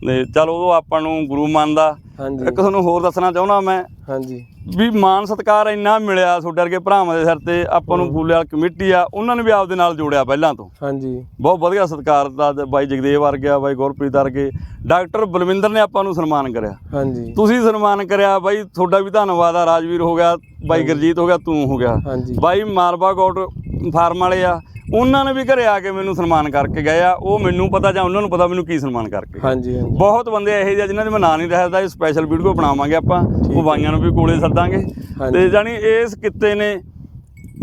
ਤੇ ਚਲ ਉਹ ਆਪਾਂ ਨੂੰ ਗੁਰੂ ਮੰਨਦਾ। ਹਾਂਜੀ। ਇੱਕ ਤੁਹਾਨੂੰ ਹੋਰ ਦੱਸਣਾ ਚਾਹੁੰਦਾ ਮੈਂ ਹਾਂਜੀ। ਵੀ ਮਾਨ ਸਤਕਾਰ ਇੰਨਾ ਮਿਲਿਆ ਤੁਹਾਡੇ ਵਰਗੇ ਭਰਾਵਾਂ ਦੇ ਸਿਰ ਤੇ ਆਪਾਂ ਨੂੰ ਫੂਲੇ ਵਾਲ ਕਮੇਟੀ ਆ ਉਹਨਾਂ ਨੇ ਵੀ ਆਪਦੇ ਨਾਲ ਜੋੜਿਆ ਪਹਿਲਾਂ ਤੋਂ। ਹਾਂਜੀ। ਬਹੁਤ ਵਧੀਆ ਸਤਿਕਾਰ ਦਾ ਬਾਈ ਜਗਦੇਵ ਵਰਗਿਆ ਬਾਈ ਗੁਰਪ੍ਰੀਤ ਵਰਗੇ। ਡਾਕਟਰ ਬਲਵਿੰਦਰ ਨੇ ਆਪਾਂ ਨੂੰ ਸਨਮਾਨ ਕਰਿਆ। ਹਾਂਜੀ। ਤੁਸੀਂ ਸਨਮਾਨ ਕਰਿਆ ਬਾਈ ਤੁਹਾਡਾ ਵੀ ਧੰਨਵਾਦ ਆ ਰਾਜਵੀਰ ਹੋ ਗਿਆ ਬਾਈ ਗੁਰਜੀਤ ਹੋ ਗਿਆ ਤੂੰ ਹੋ ਗਿਆ। ਹਾਂਜੀ। ਬਾਈ ਮਾਲਵਾ ਗੋਟ ਫਾਰਮ ਵਾਲੇ ਆ ਉਹਨਾਂ ਨੇ ਵੀ ਘਰੇ ਆ ਕੇ ਮੈਨੂੰ ਸਨਮਾਨ ਕਰਕੇ ਗਏ ਆ। ਉਹ ਮੈਨੂੰ ਪਤਾ ਜਾਂ ਉਹਨਾਂ ਨੂੰ ਪਤਾ ਮੈਨੂੰ ਕੀ ਸਨਮਾਨ ਕਰਕੇ। ਹਾਂਜੀ ਹਾਂਜੀ। ਬਹੁਤ ਬੰਦੇ ਇਹੋ ਜਿਹੇ ਜਿਨ੍ਹਾਂ ਦੇ ਮੈਂ ਨਾਂ ਨਹੀਂ ਦੱਸਦਾ ਇਹ ਸਪੈਸ਼ਲ ਵੀਡੀਓ ਬਣਾਵਾਂਗੇ ਆਪਾਂ। ਉਹ ਬਾਈਆਂ ਨੂੰ ਵੀ ਕੋਲੇ ਸੱਦਾਂਗੇ। ਤੇ ਜਾਨੀ ਇਸ ਕਿੱਤੇ ਨੇ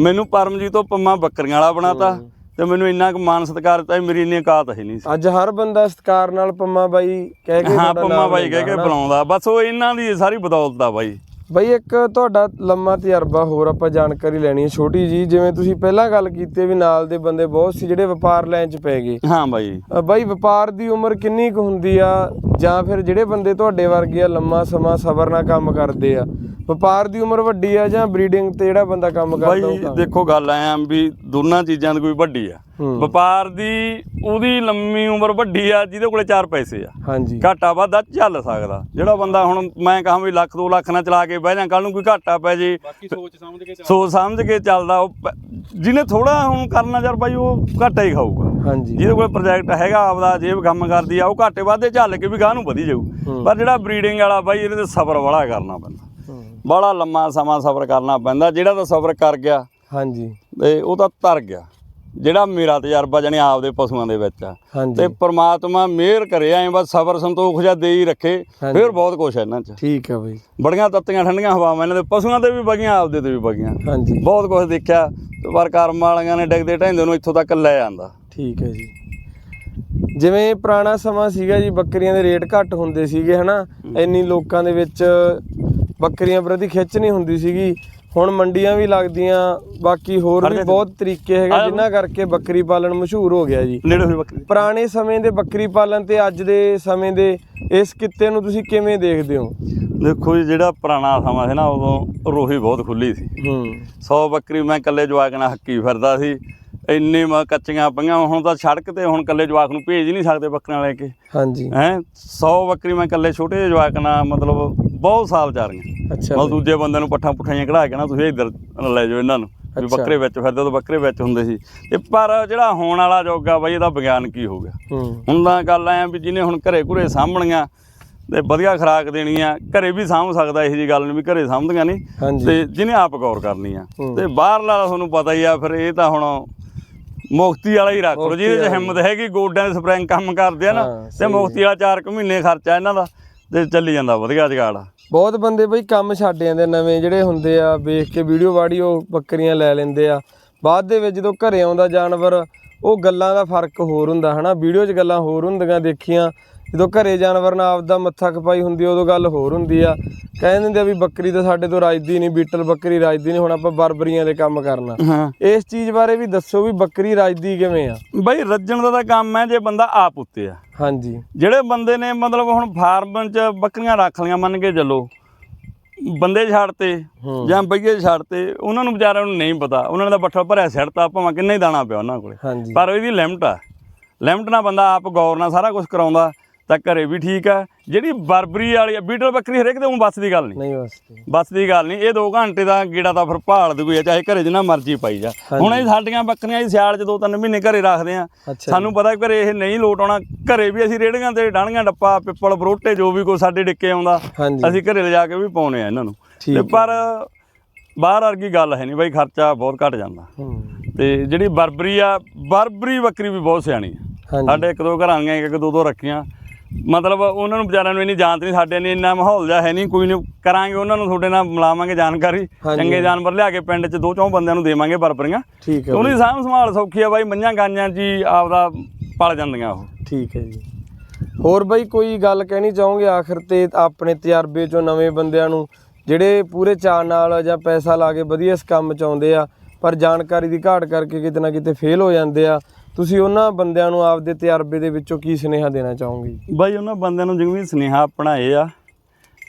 ਮੈਨੂੰ ਪਰਮਜੀਤ ਤੋਂ ਪੰਮਾ ਬੱਕਰੀਆਂ ਵਾਲਾ ਬਣਾਤਾ। ਤੇ ਮੈਨੂੰ ਇੰਨਾ ਕੁ ਮਾਨ ਸਤਿਕਾਰ ਦਿੱਤਾ ਮੇਰੀ ਇੰਨੀ ਔਕਾਤ ਹੈ ਨਹੀਂ ਸੀ। ਅੱਜ ਹਰ ਬੰਦਾ ਸਤਕਾਰ ਨਾਲ ਪੰਮਾ ਬਾਈ ਕਹਿ ਕੇ ਹਾਂ ਪੰਮਾ ਬਾਈ ਕਹਿ ਕੇ। ਬੁਲਾਉਂਦਾ। ਬਸ ਉਹ ਇਹਨਾਂ ਦੀ ਸਾਰੀ ਬਦੌਲਤ ਆ ਬਾਈ। ਬਈ ਇੱਕ ਤੁਹਾਡਾ ਲੰਮਾ ਤਜਰਬਾ ਹੋਰ ਆਪਾਂ ਜਾਣਕਾਰੀ ਲੈਣੀ ਹੈ ਛੋਟੀ ਜੀ। ਜਿਵੇਂ ਤੁਸੀਂ ਪਹਿਲਾਂ ਗੱਲ ਕੀਤੀ ਵੀ ਨਾਲ ਦੇ ਬੰਦੇ ਬਹੁਤ ਸੀ ਜਿਹੜੇ ਵਪਾਰ ਲਾਈਨ 'ਚ ਪੈ ਗਏ। ਹਾਂ ਬਾਈ। ਬਾਈ ਵਪਾਰ ਦੀ ਉਮਰ ਕਿੰਨੀ ਕੁ ਹੁੰਦੀ ਆ? ਜਾਂ ਫਿਰ ਜਿਹੜੇ ਬੰਦੇ ਤੁਹਾਡੇ ਵਰਗੇ ਆ ਲੰਮਾ ਸਮਾਂ ਸਬਰ ਨਾਲ ਕੰਮ ਕਰਦੇ ਆ ਵਪਾਰ ਦੀ ਉਮਰ ਵੱਡੀ ਆ ਜਾਂ ਬਰੀਡਿੰਗ ਤੇ ਜਿਹੜਾ ਬੰਦਾ ਕੰਮ ਕਰਦਾ ਬਾਈ? ਦੇਖੋ ਗੱਲ ਐ ਆ ਵੀ ਦੋਨਾਂ ਚੀਜ਼ਾਂ ਦੀ ਕੋਈ ਵੱਡੀ ਆ। ਵਪਾਰ ਦੀ ਉਹਦੀ ਲੰਮੀ ਉਮਰ ਵੱਡੀ ਆ ਜਿਹਦੇ ਕੋਲੇ ਚਾਰ ਪੈਸੇ ਆ। ਹਾਂਜੀ। ਘਾਟਾ ਵਾਧਾ ਚੱਲ ਸਕਦਾ। ਜਿਹੜਾ ਬੰਦਾ ਹੁਣ ਮੈਂ ਕਹਾਂ ਵੀ ਲੱਖ 2 ਲੱਖ ਨਾਲ ਚਲਾ ਕੇ ਬਹਿ ਜਾ ਕੱਲ ਨੂੰ ਕੋਈ ਘਾਟਾ ਪੈ ਜੇ। ਬਾਕੀ ਸੋਚ ਸਮਝ ਕੇ ਸੋਚ ਸਮਝ ਕੇ ਚੱਲਦਾ ਜਿਹਨੇ ਥੋੜਾ ਹੁਣ ਕਰਨਾ ਯਾਰ ਬਾਈ ਉਹ ਘਾਟਾ ਹੀ ਖਾਊਗਾ। ਹਾਂਜੀ। ਜਿਹਦੇ ਕੋਲ ਪ੍ਰੋਜੈਕਟ ਹੈਗਾ ਆਪਦਾ ਜੇਬ ਕੰਮ ਕਰਦੀ ਆ ਉਹ ਘਾਟੇ ਵਾਧੇ ਝੱਲ ਕੇ ਵੀ ਗਾਹ ਨੂੰ ਵਧੀ ਜਾਊ। ਪਰ ਜਿਹੜਾ ਬਰੀਡਿੰਗ ਵਾਲਾ ਬਾਈ ਇਹਦੇ ਤੇ ਸਬਰ ਵਾਲਾ ਕਰਨਾ ਪੈਂਦਾ। ਬੜਾ ਲੰਮਾ ਸਮਾਂ ਸਬਰ ਕਰਨਾ ਪੈਂਦਾ ਜਿਹੜਾ ਤਾਂ ਸਬਰ ਕਰ ਗਿਆ। ਹਾਂਜੀ। ਤੇ ਉਹ ਤਾਂ ਤਰ ਗਿਆ। ਜਿਹੜਾ ਮੇਰਾ ਤਜਰਬਾ ਜਾਣੀ ਆਪਦੇ ਪਸ਼ੂਆਂ ਦੇ ਵਿੱਚ ਆ। ਤੇ ਪ੍ਰਮਾਤਮਾ ਮਿਹਰ ਕਰੇ ਐਂ ਬਸ ਸਬਰ ਸੰਤੋਖ ਜਿਹਾ ਦੇ ਹੀ ਰੱਖੇ। ਫਿਰ ਬਹੁਤ ਕੁਛ ਹੈ ਇਹਨਾਂ 'ਚ। ਠੀਕ ਆ ਬਈ। ਬੜੀਆਂ ਤੱਤੀਆਂ ਠੰਡੀਆਂ ਹਵਾਵਾਂ ਇਹਨਾਂ ਦੇ ਪਸ਼ੂਆਂ ਤੇ ਵੀ ਵਗੀਆਂ ਆਪਦੇ ਤੇ ਵੀ ਵਗੀਆਂ। ਹਾਂਜੀ। ਬਹੁਤ ਕੁਝ ਦੇਖਿਆ ਪਰ ਕਰਮ ਵਾਲੀਆਂ ਨੇ ਡਿੱਗਦੇ ਢਹਿੰਦੇ ਨੂੰ ਇੱਥੋਂ ਤੱਕ ਲੈ ਆਂਦਾ। ਠੀਕ ਹੈ ਜੀ। ਜਿਵੇਂ ਪੁਰਾਣਾ ਸਮਾਂ ਸੀਗਾ ਜੀ ਬੱਕਰੀਆਂ ਦੇ ਰੇਟ ਘੱਟ ਹੁੰਦੇ ਸੀਗੇ ਹਨਾ? ਇੰਨੀ ਲੋਕਾਂ ਦੇ ਵਿੱਚ ਬੱਕਰੀਆਂ ਪ੍ਰਤੀ ਖਿੱਚ ਨਹੀਂ ਹੁੰਦੀ ਸੀਗੀ। ਹੁਣ ਮੰਡੀਆਂ ਵੀ ਲੱਗਦੀਆਂ ਬਾਕੀ ਹੋਰ ਵੀ ਬਹੁਤ ਤਰੀਕੇ ਹੈਗੇ ਜਿਨ੍ਹਾਂ ਕਰਕੇ ਬੱਕਰੀ ਪਾਲਣ ਮਸ਼ਹੂਰ ਹੋ ਗਿਆ ਜੀ। ਨੇੜੇ ਹੋਈ ਬੱਕਰੀ। ਪੁਰਾਣੇ ਸਮੇਂ ਦੇ ਬੱਕਰੀ ਪਾਲਣ ਤੇ ਅੱਜ ਦੇ ਸਮੇਂ ਦੇ ਇਸ ਕਿੱਤੇ ਨੂੰ ਤੁਸੀਂ ਕਿਵੇਂ ਦੇਖਦੇ ਹੋ? ਦੇਖੋ ਜੀ ਜਿਹੜਾ ਪੁਰਾਣਾ ਸਮਾਂ ਸੀ ਨਾ ਉਦੋਂ ਰੋਹੀ ਬਹੁਤ ਖੁੱਲੀ ਸੀ। ਹੂੰ। 100 ਬੱਕਰੀ ਮੈਂ ਇਕੱਲੇ ਜਵਾਕ ਨਾਲ ਹੱਕੀ ਫਿਰਦਾ ਸੀ। ਇੰਨੀ ਮ ਕੱਚੀਆਂ ਪਈਆਂ ਹੁਣ ਤਾਂ ਸੜਕ ਤੇ ਹੁਣ ਇਕੱਲੇ ਜਵਾਕ ਨੂੰ ਭੇਜ ਹੀ ਨਹੀਂ ਸਕਦੇ ਬੱਕਰੀਆਂ ਲੈ ਕੇ। ਹਾਂਜੀ। ਹੈ 100 ਬੱਕਰੀ ਮੈਂ ਇਕੱਲੇ ਛੋਟੇ ਜਿਹੇ ਜਵਾਕ ਨਾਲ ਮਤਲਬ ਬਹੁਤ ਸਾਲ ਚਾਰੀਆਂ ਅੱਛਾ ਮਤਲਬ। ਦੂਜੇ ਬੰਦੇ ਨੂੰ ਪੱਠਾਂ ਪੁੱਠਾਂ ਕਢਾ ਕੇ ਨਾ ਤੁਸੀਂ ਇੱਧਰ ਲੈ ਜਾਓ ਇਹਨਾਂ ਨੂੰ ਵੀ। ਬੱਕਰੇ ਵਿੱਚ ਫਿਰਦੇ ਤਾਂ ਬੱਕਰੇ ਵਿੱਚ ਹੁੰਦੇ ਸੀ। ਤੇ ਪਰ ਜਿਹੜਾ ਹੋਣ ਵਾਲਾ ਯੁੱਗ ਆ ਬਾਈ ਇਹਦਾ ਵਿਗਿਆਨ ਕੀ ਹੋ ਗਿਆ? ਹੁਣ ਤਾਂ ਗੱਲ ਐ ਵੀ ਜਿਹਨੇ ਹੁਣ ਘਰੇ ਘੁਰੇ ਸਾਂਭਣੀਆਂ ਤੇ ਵਧੀਆ ਖੁਰਾਕ ਦੇਣੀ ਆ ਘਰੇ ਵੀ ਸਾਂਭ ਸਕਦਾ ਇਹੋ ਜੀ ਗੱਲ ਨਹੀਂ ਵੀ ਘਰੇ ਸਾਂਭਦੀਆਂ ਨਹੀਂ ਤੇ ਜਿਹਨੇ ਆਪ ਗੌਰ ਕਰਨੀ ਆ। ਤੇ ਬਾਹਰਲਾ ਤੁਹਾਨੂੰ ਪਤਾ ਹੀ ਆ ਫਿਰ ਇਹ ਤਾਂ ਹੁਣ ਮੁਕਤੀ ਵਾਲਾ ਹੀ ਰੱਖ ਲਓ ਜਿਹਦੇ 'ਚ ਹਿੰਮਤ ਹੈਗੀ ਗੋਡਿਆਂ ਦੇ ਸਪਰਿੰਗ ਕੰਮ ਕਰਦੇ ਆ ਨਾ ਤੇ ਮੁਕਤੀ ਵਾਲਾ 4 ਕੁ ਮਹੀਨੇ ਖਰਚਾ ਇਹਨਾਂ ਦਾ ਤੇ ਚੱਲੀ ਜਾਂਦਾ ਵਧੀਆ ਜਗਾੜ। ਬਹੁਤ ਬੰਦੇ ਬਈ ਕੰਮ ਛੱਡ ਜਾਂਦੇ ਨਵੇਂ ਜਿਹੜੇ ਹੁੰਦੇ ਆ ਵੇਖ ਕੇ ਵੀਡੀਓ ਵਾਡੀਓ ਬੱਕਰੀਆਂ ਲੈ ਲੈਂਦੇ ਆ। ਬਾਅਦ ਦੇ ਵਿੱਚ ਜਦੋਂ ਘਰੇ ਆਉਂਦਾ ਜਾਨਵਰ ਉਹ ਗੱਲਾਂ ਦਾ ਫ਼ਰਕ ਹੋਰ ਹੁੰਦਾ ਹਨਾ? ਵੀਡੀਓ 'ਚ ਗੱਲਾਂ ਹੋਰ ਹੁੰਦੀਆਂ ਦੇਖੀਆਂ ਜਦੋਂ ਘਰੇ ਜਾਨਵਰ ਨਾਲ ਆਪਦਾ ਮੱਥਾ ਖਪਾਈ ਹੁੰਦੀ ਉਦੋਂ ਗੱਲ ਹੋਰ ਹੁੰਦੀ ਆ। ਕਹਿ ਦਿੰਦੇ ਆ ਵੀ ਬੱਕਰੀ ਤਾਂ ਸਾਡੇ ਤੋਂ ਰਾਜਦੀ ਨਹੀਂ ਬੀਟਲ ਬੱਕਰੀ ਰਾਜਦੀ ਨਹੀਂ ਹੁਣ ਆਪਾਂ ਬਰਬਰੀਆਂ ਦੇ ਕੰਮ ਕਰਨਾ। ਹਾਂ। ਇਸ ਚੀਜ਼ ਬਾਰੇ ਵੀ ਦੱਸੋ ਵੀ ਬੱਕਰੀ ਰਾਜਦੀ ਕਿਵੇਂ ਆ। ਬਈ ਰੱਜਣ ਦਾ ਤਾਂ ਕੰਮ ਹੈ ਜੇ ਬੰਦਾ ਆਪ ਉੱਤੇ ਆ। ਹਾਂਜੀ। ਜਿਹੜੇ ਬੰਦੇ ਨੇ ਮਤਲਬ ਹੁਣ ਫਾਰਮ 'ਚ ਬੱਕਰੀਆਂ ਰੱਖ ਲੀਆਂ ਮੰਨ ਕੇ ਚੱਲੋ ਬੰਦੇ ਛੱਡਤੇ। ਜਾਂ ਬਈਏ ਛੱਡਤੇ ਉਹਨਾਂ ਨੂੰ ਵਿਚਾਰਿਆਂ ਨੂੰ ਨਹੀਂ ਪਤਾ। ਉਹਨਾਂ ਨੇ ਤਾਂ ਬੱਠਾ ਭਰਿਆ ਛੱਡਤਾ ਭਾਵੇਂ ਕਿੰਨਾ ਹੀ ਦਾਣਾ ਪਿਆ ਉਹਨਾਂ ਕੋਲੇ। ਪਰ ਇਹਦੀ ਲਿਮਟ ਆ। ਲਿਮਟ ਨਾਲ ਬੰਦਾ ਆਪ ਗੌਰ ਨਾਲ ਸਾਰਾ ਕੁਝ ਕਰਾਉਂਦਾ। ਤਾਂ ਘਰੇ ਵੀ ਠੀਕ ਆ। ਜਿਹੜੀ ਬਰਬਰੀ ਵਾਲੀ ਆ ਬੀਟਲ ਬੱਕਰੀ ਹਰੇਕ ਦੇ ਉਹ ਬੱਸ ਦੀ ਗੱਲ ਨਹੀਂ ਨਹੀਂ ਬੱਸ ਦੀ। ਗੱਲ ਨਹੀਂ ਇਹ 2 ਘੰਟੇ ਦਾ ਗੇੜਾ ਤਾਂ ਫਿਰ ਭਾਲ ਦੀ ਕੋਈ ਆ ਚਾਹੇ ਘਰੇ ਜਿੰਨਾ ਮਰਜ਼ੀ ਪਾਈ ਜਾ। ਹੁਣ ਇਹ ਸਾਡੀਆਂ ਬੱਕਰੀਆਂ ਅਸੀਂ ਸਿਆਲ 'ਚ 2-3 ਮਹੀਨੇ ਘਰੇ ਰੱਖਦੇ ਆ। ਸਾਨੂੰ ਪਤਾ ਘਰੇ ਇਹ ਨਹੀਂ ਲੋਟ ਆਉਣਾ ਘਰੇ ਵੀ ਅਸੀਂ ਰੇੜੀਆਂ ਤੇ ਡਾਣੀਆਂ ਡੱਪਾ ਪਿੱਪਲ ਬਰੋਟੇ ਜੋ ਵੀ ਕੋਈ ਸਾਡੇ ਡਿੱਕੇ ਆਉਂਦਾ ਅਸੀਂ ਘਰੇ ਲਿਜਾ ਕੇ ਵੀ ਪਾਉਨੇ ਆ ਇਹਨਾਂ ਨੂੰ। ਤੇ ਪਰ ਬਾਹਰ ਵਰਗੀ ਗੱਲ ਹੈ ਨਹੀਂ ਬਾਈ ਖਰਚਾ ਬਹੁਤ ਘਟ ਜਾਂਦਾ। ਤੇ ਜਿਹੜੀ ਬਰਬਰੀ ਆ ਬਰਬਰੀ ਬੱਕਰੀ ਵੀ ਬਹੁਤ ਸਿਆਣੀ ਆ। ਸਾਡੇ ਇੱਕ ਦੋ ਘਰਾਂ ਦੀਆਂ ਇੱਕ ਦੋ ਦੋ ਰੱਖੀਆਂ। ਮਤਲਬ ਉਹਨਾਂ ਨੂੰ ਵਿਚਾਰਿਆਂ ਨੂੰ ਇੰਨੀ ਜਾਣਤ ਨਹੀਂ ਸਾਡੇ ਨੇ ਇੰਨਾ ਮਾਹੌਲ ਜਿਹਾ ਹੈ ਨਹੀਂ ਕੋਈ ਨਹੀਂ ਕਰਾਂਗੇ ਉਹਨਾਂ ਨੂੰ ਤੁਹਾਡੇ ਨਾਲ ਮਿਲਾਵਾਂਗੇ ਜਾਣਕਾਰੀ ਹਾਂਜੀ। ਚੰਗੇ ਜਾਨਵਰ ਲਿਆ ਕੇ ਪਿੰਡ 'ਚ ਦੋ ਚੌਂ ਬੰਦਿਆਂ ਨੂੰ ਦੇਵਾਂਗੇ ਬਰਬਰੀਆਂ। ਠੀਕ ਹੈ ਉਹਦੀ ਸਾਂਭ ਸੰਭਾਲ ਸੌਖੀ ਆ ਬਾਈ ਮੰਝਾਂ ਗਾਈਆਂ ਹੀ ਆਪਦਾ ਪਲ ਜਾਂਦੀਆਂ ਉਹ। ਠੀਕ ਹੈ ਜੀ। ਹੋਰ ਬਾਈ ਕੋਈ ਗੱਲ ਕਹਿਣੀ ਚਾਹੋਗੇ ਆਖਰ ਤੇ ਆਪਣੇ ਤਜਰਬੇ ਚੋਂ ਨਵੇਂ ਬੰਦਿਆਂ ਨੂੰ ਜਿਹੜੇ ਪੂਰੇ ਚਾਅ ਨਾਲ ਜਾਂ ਪੈਸਾ ਲਾ ਕੇ ਵਧੀਆ ਇਸ ਕੰਮ ਚ ਆਉਂਦੇ ਆ ਪਰ ਜਾਣਕਾਰੀ ਦੀ ਘਾਟ ਕਰਕੇ ਕਿਤੇ ਨਾ ਕਿਤੇ ਫੇਲ ਹੋ ਜਾਂਦੇ ਆ ਤੁਸੀਂ ਉਹਨਾਂ ਬੰਦਿਆਂ ਨੂੰ ਆਪਦੇ ਤਜਰਬੇ ਦੇ ਵਿੱਚੋਂ ਕੀ ਸੁਨੇਹਾ ਦੇਣਾ ਚਾਹੋਗੇ? ਬਾਈ ਉਹਨਾਂ ਬੰਦਿਆਂ ਨੂੰ ਜਿਵੇਂ ਸੁਨੇਹਾ ਆਪਣਾ ਇਹ ਆ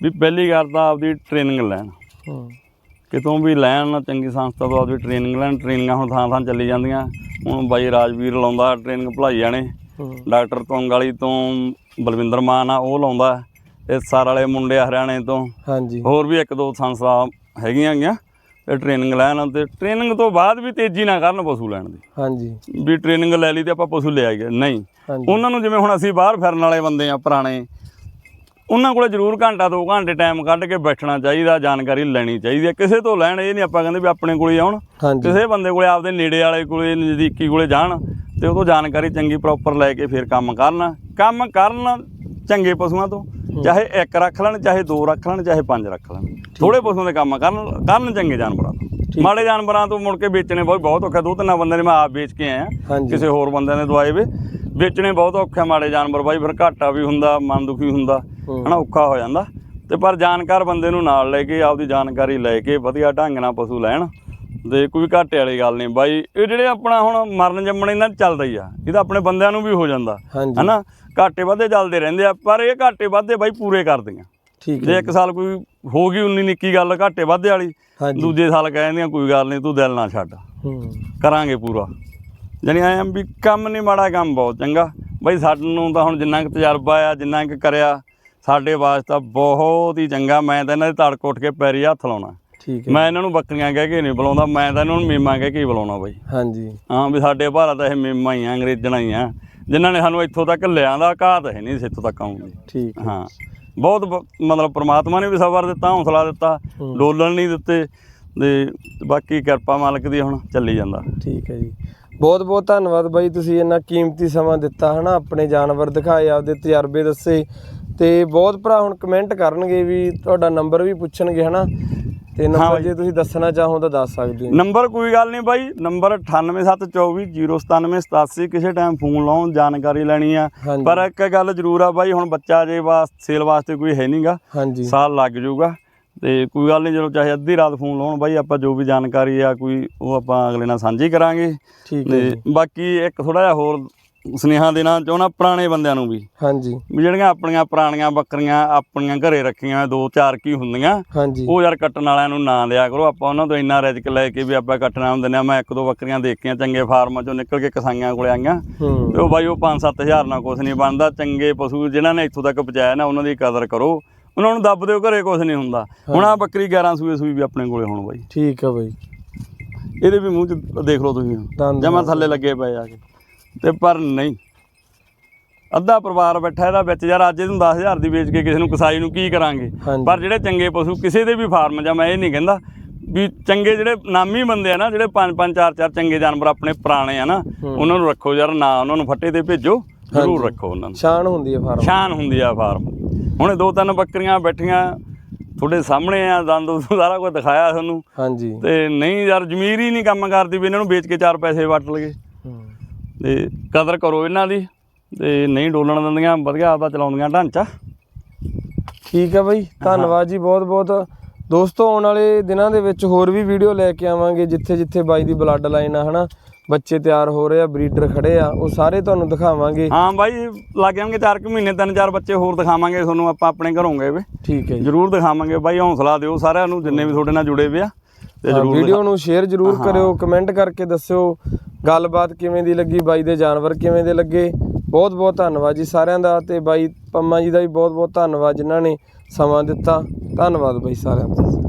ਵੀ ਪਹਿਲੀ ਗੱਲ ਤਾਂ ਆਪਦੀ ਟ੍ਰੇਨਿੰਗ ਲੈਣ। ਹੂੰ। ਕਿਤੋਂ ਵੀ ਲੈਣ ਚੰਗੀ ਸੰਸਥਾ ਤੋਂ ਆਪਦੀ ਟ੍ਰੇਨਿੰਗ ਲੈਣ ਟ੍ਰੇਨਿੰਗਾਂ ਹੁਣ ਥਾਂ ਥਾਂ ਚੱਲੀ ਜਾਂਦੀਆਂ। ਹੁਣ ਬਾਈ ਰਾਜਵੀਰ ਲਾਉਂਦਾ ਟ੍ਰੇਨਿੰਗ ਭਲਾਈ ਜਾਣੇ ਡਾਕਟਰ ਤੋਂਗ ਵਾਲੀ ਤੋਂ ਬਲਵਿੰਦਰ ਮਾਨ ਆ ਉਹ ਲਾਉਂਦਾ। ਇਹ ਸਾਰ ਵਾਲੇ ਮੁੰਡੇ ਹਰਿਆਣੇ ਤੋਂ। ਹਾਂਜੀ। ਹੋਰ ਵੀ ਇੱਕ ਦੋ ਸੰਸਥਾ ਹੈਗੀਆਂ ਗੀਆਂ ਤੇ ਟ੍ਰੇਨਿੰਗ ਲੈਣ ਤੇ ਟ੍ਰੇਨਿੰਗ ਤੋਂ ਬਾਅਦ ਵੀ ਤੇਜ਼ੀ ਨਾ ਕਰਨ ਪਸ਼ੂ ਲੈਣ ਦੀ। ਹਾਂਜੀ। ਵੀ ਟ੍ਰੇਨਿੰਗ ਲੈ ਲਈ ਤੇ ਆਪਾਂ ਪਸ਼ੂ ਲੈ ਆਈਏ ਨਹੀਂ। ਉਹਨਾਂ ਨੂੰ ਜਿਵੇਂ ਹੁਣ ਅਸੀਂ ਬਾਹਰ ਫਿਰਨ ਵਾਲੇ ਬੰਦੇ ਆ ਪੁਰਾਣੇ ਉਹਨਾਂ ਕੋਲੇ ਜ਼ਰੂਰ ਘੰਟਾ ਦੋ ਘੰਟੇ ਟਾਈਮ ਕੱਢ ਕੇ ਬੈਠਣਾ ਚਾਹੀਦਾ ਜਾਣਕਾਰੀ ਲੈਣੀ ਚਾਹੀਦੀ ਹੈ। ਕਿਸੇ ਤੋਂ ਲੈਣ ਇਹ ਨਹੀਂ ਆਪਾਂ ਕਹਿੰਦੇ ਵੀ ਆਪਣੇ ਕੋਲੇ ਆਉਣ। ਕਿਸੇ ਬੰਦੇ ਕੋਲੇ ਆਪਦੇ ਨੇੜੇ ਵਾਲੇ ਕੋਲੇ ਨਜ਼ਦੀਕੀ ਕੋਲੇ ਜਾਣ ਤੇ ਉਹ ਤੋਂ ਜਾਣਕਾਰੀ ਚੰਗੀ ਪ੍ਰੋਪਰ ਲੈ ਕੇ ਫਿਰ ਕੰਮ ਕਰਨ। ਕੰਮ ਕਰਨ ਚੰਗੇ ਪਸ਼ੂਆਂ ਤੋਂ। ਚਾਹੇ ਇੱਕ ਰੱਖ ਲੈਣ ਚਾਹੇ ਦੋ ਰੱਖ ਲੈਣ ਚਾਹੇ ਪੰਜ ਰੱਖ ਲੈਣ। ਥੋੜੇ ਪਸ਼ੂਆਂ ਦੇ ਕੰਮ ਕਰਨ ਕਰਨ ਚੰਗੇ ਜਾਨਵਰਾਂ ਤੋਂ। ਮਾੜੇ ਜਾਨਵਰਾਂ ਤੋਂ ਮੁੜ ਕੇ ਵੇਚਣੇ ਬਹੁਤ ਬਹੁਤ ਔਖਾ। ਦੋ ਤਿੰਨ ਬੰਦੇ ਨੇ ਮੈਂ ਆਪ ਵੇਚ ਕੇ ਆਇਆ। ਕਿਸੇ ਹੋਰ ਬੰਦੇ ਨੇ ਦਵਾਏ ਵੇ। ਵੇਚਣੇ ਬਹੁਤ ਔਖਾ ਮਾੜੇ ਜਾਨਵਰ। ਬਾਈ ਫਿਰ ਘਾਟਾ ਵੀ ਹੁੰਦਾ ਮਨ ਦੁਖੀ ਹੁੰਦਾ। ਹਨਾ ਔਖਾ ਹੋ ਜਾਂਦਾ। ਤੇ ਪਰ ਜਾਣਕਾਰ ਬੰਦੇ ਨੂੰ ਨਾਲ ਲੈ ਕੇ ਆਪਦੀ ਜਾਣਕਾਰੀ ਲੈ ਕੇ ਵਧੀਆ ਢੰਗ ਨਾਲ ਪਸ਼ੂ ਲੈਣ। ਤੇ ਕੋਈ ਘਾਟੇ ਵਾਲੀ ਗੱਲ ਨਹੀਂ। ਬਾਈ ਇਹ ਜਿਹੜੇ ਆਪਣਾ ਹੁਣ ਮਰਨ ਜੰਮਣ ਇਹਨਾਂ ਚੱਲਦਾ ਹੀ ਆ। ਇਹ ਤਾਂ ਆਪਣੇ ਬੰਦਿਆਂ ਨੂੰ ਵੀ ਹੋ ਜਾਂਦਾ। ਹਨਾ? ਘਾਟੇ ਵਾਧੇ ਚੱਲਦੇ ਰਹਿੰਦੇ ਆ ਪਰ ਇਹ ਘਾਟੇ ਵਾਧੇ ਬਾਈ ਪੂਰੇ ਕਰਦੀਆਂ। ਠੀਕ ਜੇ ਇੱਕ ਸਾਲ ਕੋਈ ਹੋ ਗਈ ਉਨੀ ਨਿੱਕੀ ਗੱਲ ਘਾਟੇ ਵਾਧੇ ਵਾਲੀ ਦੂਜੇ ਸਾਲ ਕਹਿੰਦੀਆਂ ਕੋਈ ਗੱਲ ਨਹੀਂ ਤੂੰ ਦਿਲ ਨਾ ਛੱਡ। ਹੂੰ। ਕਰਾਂਗੇ ਪੂਰਾ। ਜਾਣੀ ਐਂ ਆ ਵੀ ਕੰਮ ਨਹੀਂ ਮਾੜਾ ਕੰਮ ਬਹੁਤ ਚੰਗਾ। ਬਈ ਸਾਨੂੰ ਤਾਂ ਹੁਣ ਜਿੰਨਾ ਕੁ ਤਜਰਬਾ ਆ ਜਿੰਨਾ ਕੁ ਕਰਿਆ ਸਾਡੇ ਵਾਸਤੇ ਬਹੁਤ ਹੀ ਚੰਗਾ। ਮੈਂ ਤਾਂ ਇਹਨਾਂ ਦੇ ਤੜਕ ਉੱਠ ਕੇ ਪੈਰੀ ਹੱਥ ਲਾਉਣਾ। ਠੀਕ ਹੈ। ਮੈਂ ਇਹਨਾਂ ਨੂੰ ਬੱਕਰੀਆਂ ਕਹਿ ਕੇ ਨਹੀਂ ਬੁਲਾਉਂਦਾ ਮੈਂ ਤਾਂ ਇਹਨਾਂ ਨੂੰ ਮੀਮਾਂ ਕਹਿ ਕੇ ਹੀ ਬੁਲਾਉਣਾ ਬਈ। ਹਾਂਜੀ। ਹਾਂ ਵੀ ਸਾਡੇ ਭਾਰਤ ਇਹ ਮੀਮਾਂ ਹੀ ਆ ਅੰਗਰੇਜ਼ਣਾ ਹੀ ਆ। ਜਿਨ੍ਹਾਂ ਨੇ ਸਾਨੂੰ ਇੱਥੋਂ ਤੱਕ ਲਿਆਂਦਾ ਘਾਤ ਹੈ ਨਹੀਂ ਇੱਥੋਂ ਤੱਕ ਆਉਣ ਦੀ। ਠੀਕ ਹੈ। ਹਾਂ। ਬਹੁਤ ਬ- ਮਤਲਬ ਪ੍ਰਮਾਤਮਾ ਨੇ ਵੀ ਸਬਰ ਦਿੱਤਾ ਹੌਸਲਾ ਦਿੱਤਾ ਹੂੰ। ਡੋਲਣ ਨਹੀਂ ਦਿੱਤੇ ਤੇ ਬਾਕੀ ਕਿਰਪਾ ਮਾਲਕ ਦੀ ਹੁਣ ਚੱਲੀ ਜਾਂਦਾ। ਠੀਕ ਹੈ ਜੀ। ਬਹੁਤ ਬਹੁਤ ਧੰਨਵਾਦ ਬਾਈ ਤੁਸੀਂ ਇੰਨਾ ਕੀਮਤੀ ਸਮਾਂ ਦਿੱਤਾ ਹਨਾ ਆਪਣੇ ਜਾਨਵਰ ਦਿਖਾਏ ਆਪਦੇ ਤਜਰਬੇ ਦੱਸੇ ਤੇ ਬਹੁਤ ਭਰਾ ਹੁਣ ਕਮੈਂਟ ਕਰਨਗੇ ਵੀ ਤੁਹਾਡਾ ਨੰਬਰ ਵੀ ਪੁੱਛਣਗੇ ਹਨਾ। ਤੇ ਨੰਬਰ। ਜੇ ਤੁਸੀਂ ਦੱਸਣਾ ਚਾਹੋ ਤਾਂ ਦੱਸ ਸਕਦੇ ਹੋ। ਨੰਬਰ ਕੋਈ ਗੱਲ ਨਹੀਂ ਬਾਈ ਨੰਬਰ 9872409787 ਕਿਸੇ ਟਾਈਮ ਫੋਨ ਲਾਉਣ ਜਾਣਕਾਰੀ ਲੈਣੀ ਆ। ਪਰ ਇੱਕ ਗੱਲ ਜ਼ਰੂਰ ਆ ਬਾਈ ਹੁਣ ਬੱਚਾ ਜੇ ਵਾਸ ਸੇਲ ਵਾਸਤੇ ਕੋਈ ਹੈ ਨਹੀਂਗਾ ਸਾਲ ਲੱਗ ਜਾਊਗਾ। ਤੇ ਕੋਈ ਗੱਲ ਨਹੀਂ ਜਦੋਂ ਚਾਹੇ ਅੱਧੀ ਰਾਤ ਫੋਨ ਲਾਉਣ ਬਾਈ ਆਪਾਂ ਜੋ ਵੀ ਜਾਣਕਾਰੀ ਆ ਕੋਈ ਉਹ ਆਪਾਂ ਅਗਲੇ ਨਾਲ ਸਾਂਝੀ ਕਰਾਂਗੇ। ਤੇ ਬਾਕੀ ਇੱਕ ਥੋੜਾ ਜਿਹਾ ਹੋਰ ਸੁਨੇਹਾ ਦੇਣਾ ਚਾਹੁੰਦਾ ਪੁਰਾਣੇ ਬੰਦਿਆਂ ਨੂੰ ਵੀ। ਹਾਂਜੀ। ਵੀ ਜਿਹੜੀਆਂ ਆਪਣੀਆਂ ਪੁਰਾਣੀਆਂ ਬੱਕਰੀਆਂ ਆਪਣੀਆਂ ਘਰੇ ਰੱਖੀਆਂ ਦੋ ਚਾਰ ਕੀ ਹੁੰਦੀਆਂ ਹਾਂਜੀ। ਉਹ ਯਾਰ ਕੱਟਣ ਵਾਲਿਆਂ ਨੂੰ ਨਾ ਦਿਆ ਕਰੋ। ਆਪਾਂ ਉਹਨਾਂ ਤੋਂ ਇੰਨਾ ਰਿਜਕ ਲੈ ਕੇ ਵੀ ਆਪਾਂ ਕੱਟਣਾ ਹੁੰਦੇ ਨੇ। ਮੈਂ ਇੱਕ ਦੋ ਬੱਕਰੀਆਂ ਦੇਖੀਆਂ ਚੰਗੇ ਫਾਰਮਾਂ ਚੋਂ ਨਿਕਲ ਕੇ ਕਸਾਈਆਂ ਕੋਲੇ ਆਈਆਂ। ਤੇ ਉਹ ਬਾਈ ਉਹ 5-7000 ਨਾਲ ਕੁਝ ਨਹੀਂ ਬਣਦਾ। ਚੰਗੇ ਪਸ਼ੂ ਜਿਨ੍ਹਾਂ ਨੇ ਇੱਥੋਂ ਤੱਕ ਪਹੁੰਚਾਇਆ ਨਾ ਉਹਨਾਂ ਦੀ ਕਦਰ ਕਰੋ। ਉਹਨਾਂ ਨੂੰ ਦੱਬ ਦਿਓ ਘਰੇ ਕੁਝ ਨਹੀਂ ਹੁੰਦਾ। ਹੁਣ ਆ ਬੱਕਰੀ 11 ਸੂਏ ਸੂਈ ਵੀ ਆਪਣੇ ਕੋਲੇ ਹੁਣ ਬਾਈ। ਠੀਕ ਹੈ ਬਾਈ। ਇਹਦੇ ਵੀ ਮੂੰਹ 'ਚ ਦੇਖ ਲਓ ਤੁਸੀਂ। ਜਮਾ ਥੱਲੇ ਲੱਗੇ ਪਏ ਆ ਕੇ। ਤੇ ਪਰ ਨਹੀਂ। ਅੱਧਾ ਪਰਿਵਾਰ ਬੈਠਾ ਇਹਦਾ ਵਿੱਚ ਯਾਰ ਅੱਜ ਇਹਨੂੰ 10000 ਦੀ ਵੇਚ ਕੇ ਕਿਸੇ ਨੂੰ ਕਸਾਈ ਨੂੰ ਕੀ ਕਰਾਂਗੇ? ਪਰ ਜਿਹੜੇ ਚੰਗੇ ਪਸ਼ੂ ਕਿਸੇ ਦੇ ਵੀ ਫਾਰਮ ਜਾਂ ਮੈਂ ਇਹ ਨਹੀਂ ਕਹਿੰਦਾ ਵੀ ਚੰਗੇ ਜਿਹੜੇ ਨਾਮੀ ਬੰਦੇ ਆ ਨਾ ਜਿਹੜੇ ਪੰਜ ਪੰਜ ਚਾਰ ਚਾਰ ਚੰਗੇ ਜਾਨਵਰ ਆਪਣੇ ਪੁਰਾਣੇ ਆ ਨਾ ਉਹਨਾਂ ਨੂੰ ਰੱਖੋ ਯਾਰ ਨਾ ਉਹਨਾਂ ਨੂੰ ਫੱਟੇ ਤੇ ਭੇਜੋ ਜ਼ਰੂਰ। ਰੱਖੋ ਉਹਨਾਂ ਨੂੰ। ਸ਼ਾਨ ਹੁੰਦੀ ਹੈ ਫਾਰਮ। ਸ਼ਾਨ ਹੁੰਦੀ ਆ ਫਾਰਮ। ਹੁਣ ਦੋ ਤਿੰਨ ਬੱਕਰੀਆਂ ਬੈਠੀਆਂ ਤੁਹਾਡੇ ਸਾਹਮਣੇ ਆ ਦੰਦ ਸਾਰਾ ਕੁਝ ਦਿਖਾਇਆ ਤੁਹਾਨੂੰ। ਹਾਂਜੀ। ਤੇ ਨਹੀਂ ਯਾਰ ਜ਼ਮੀਰ ਹੀ ਨਹੀਂ ਕੰਮ ਕਰਦੀ ਵੀ ਇਹਨਾਂ ਨੂੰ ਵੇਚ ਕੇ ਚਾਰ ਪੈਸੇ ਵੱਟ ਲਗੇ। ਤੇ ਕਦਰ ਕਰੋ ਇਹਨਾਂ ਦੀ ਤੇ ਨਹੀਂ ਡੋਲਣ ਦਿੰਦੀਆਂ ਵਧੀਆ ਆਪਦਾ ਚਲਾਉਂਦੀਆਂ ਢਾਂਚਾ। ਠੀਕ ਹੈ ਬਾਈ ਧੰਨਵਾਦ ਜੀ ਬਹੁਤ ਬਹੁਤ। ਦੋਸਤੋ ਆਉਣ ਵਾਲੇ ਦਿਨਾਂ ਦੇ ਵਿੱਚ ਹੋਰ ਵੀ ਵੀਡੀਓ ਲੈ ਕੇ ਆਵਾਂਗੇ ਜਿੱਥੇ ਜਿੱਥੇ ਬਾਈ ਦੀ ਬਲੱਡ ਲਾਈਨ ਆ ਹਨਾ? ਬੱਚੇ ਤਿਆਰ ਹੋ ਰਹੇ ਆ ਬਰੀਡਰ ਖੜੇ ਆ ਉਹ ਸਾਰੇ ਤੁਹਾਨੂੰ ਦਿਖਾਵਾਂਗੇ। ਹਾਂ ਬਾਈ ਲੱਗ ਜਾਣਗੇ ਚਾਰ ਕੁ ਮਹੀਨੇ ਤਿੰਨ ਚਾਰ ਬੱਚੇ ਹੋਰ ਦਿਖਾਵਾਂਗੇ ਤੁਹਾਨੂੰ ਆਪਾਂ ਆਪਣੇ ਘਰੋਂ ਗਏ ਵੇ। ਠੀਕ ਹੈ ਜੀ। ਜਰੂਰ ਦਿਖਾਵਾਂਗੇ ਬਾਈ ਹੌਸਲਾ ਦਿਓ ਸਾਰਿਆਂ ਨੂੰ ਜਿੰਨੇ ਵੀ ਤੁਹਾਡੇ ਨਾਲ ਜੁੜੇ ਵੇ ਆ। ਵੀਡੀਓ ਨੂੰ ਸ਼ੇਅਰ ਜਰੂਰ ਕਰਿਓ ਕਮੈਂਟ ਕਰਕੇ ਦੱਸਿਓ ਗੱਲਬਾਤ ਕਿਵੇਂ ਦੀ ਲੱਗੀ ਬਾਈ ਦੇ ਜਾਨਵਰ ਕਿਵੇਂ ਦੇ ਲੱਗੇ। ਬਹੁਤ ਬਹੁਤ ਧੰਨਵਾਦ ਜੀ ਸਾਰਿਆਂ ਦਾ ਤੇ ਬਾਈ ਪੰਮਾ ਜੀ ਦਾ ਵੀ ਬਹੁਤ ਬਹੁਤ ਧੰਨਵਾਦ ਜਿਨ੍ਹਾਂ ਨੇ ਸਮਾਂ ਦਿੱਤਾ। ਧੰਨਵਾਦ ਬਾਈ ਸਾਰਿਆਂ ਦਾ।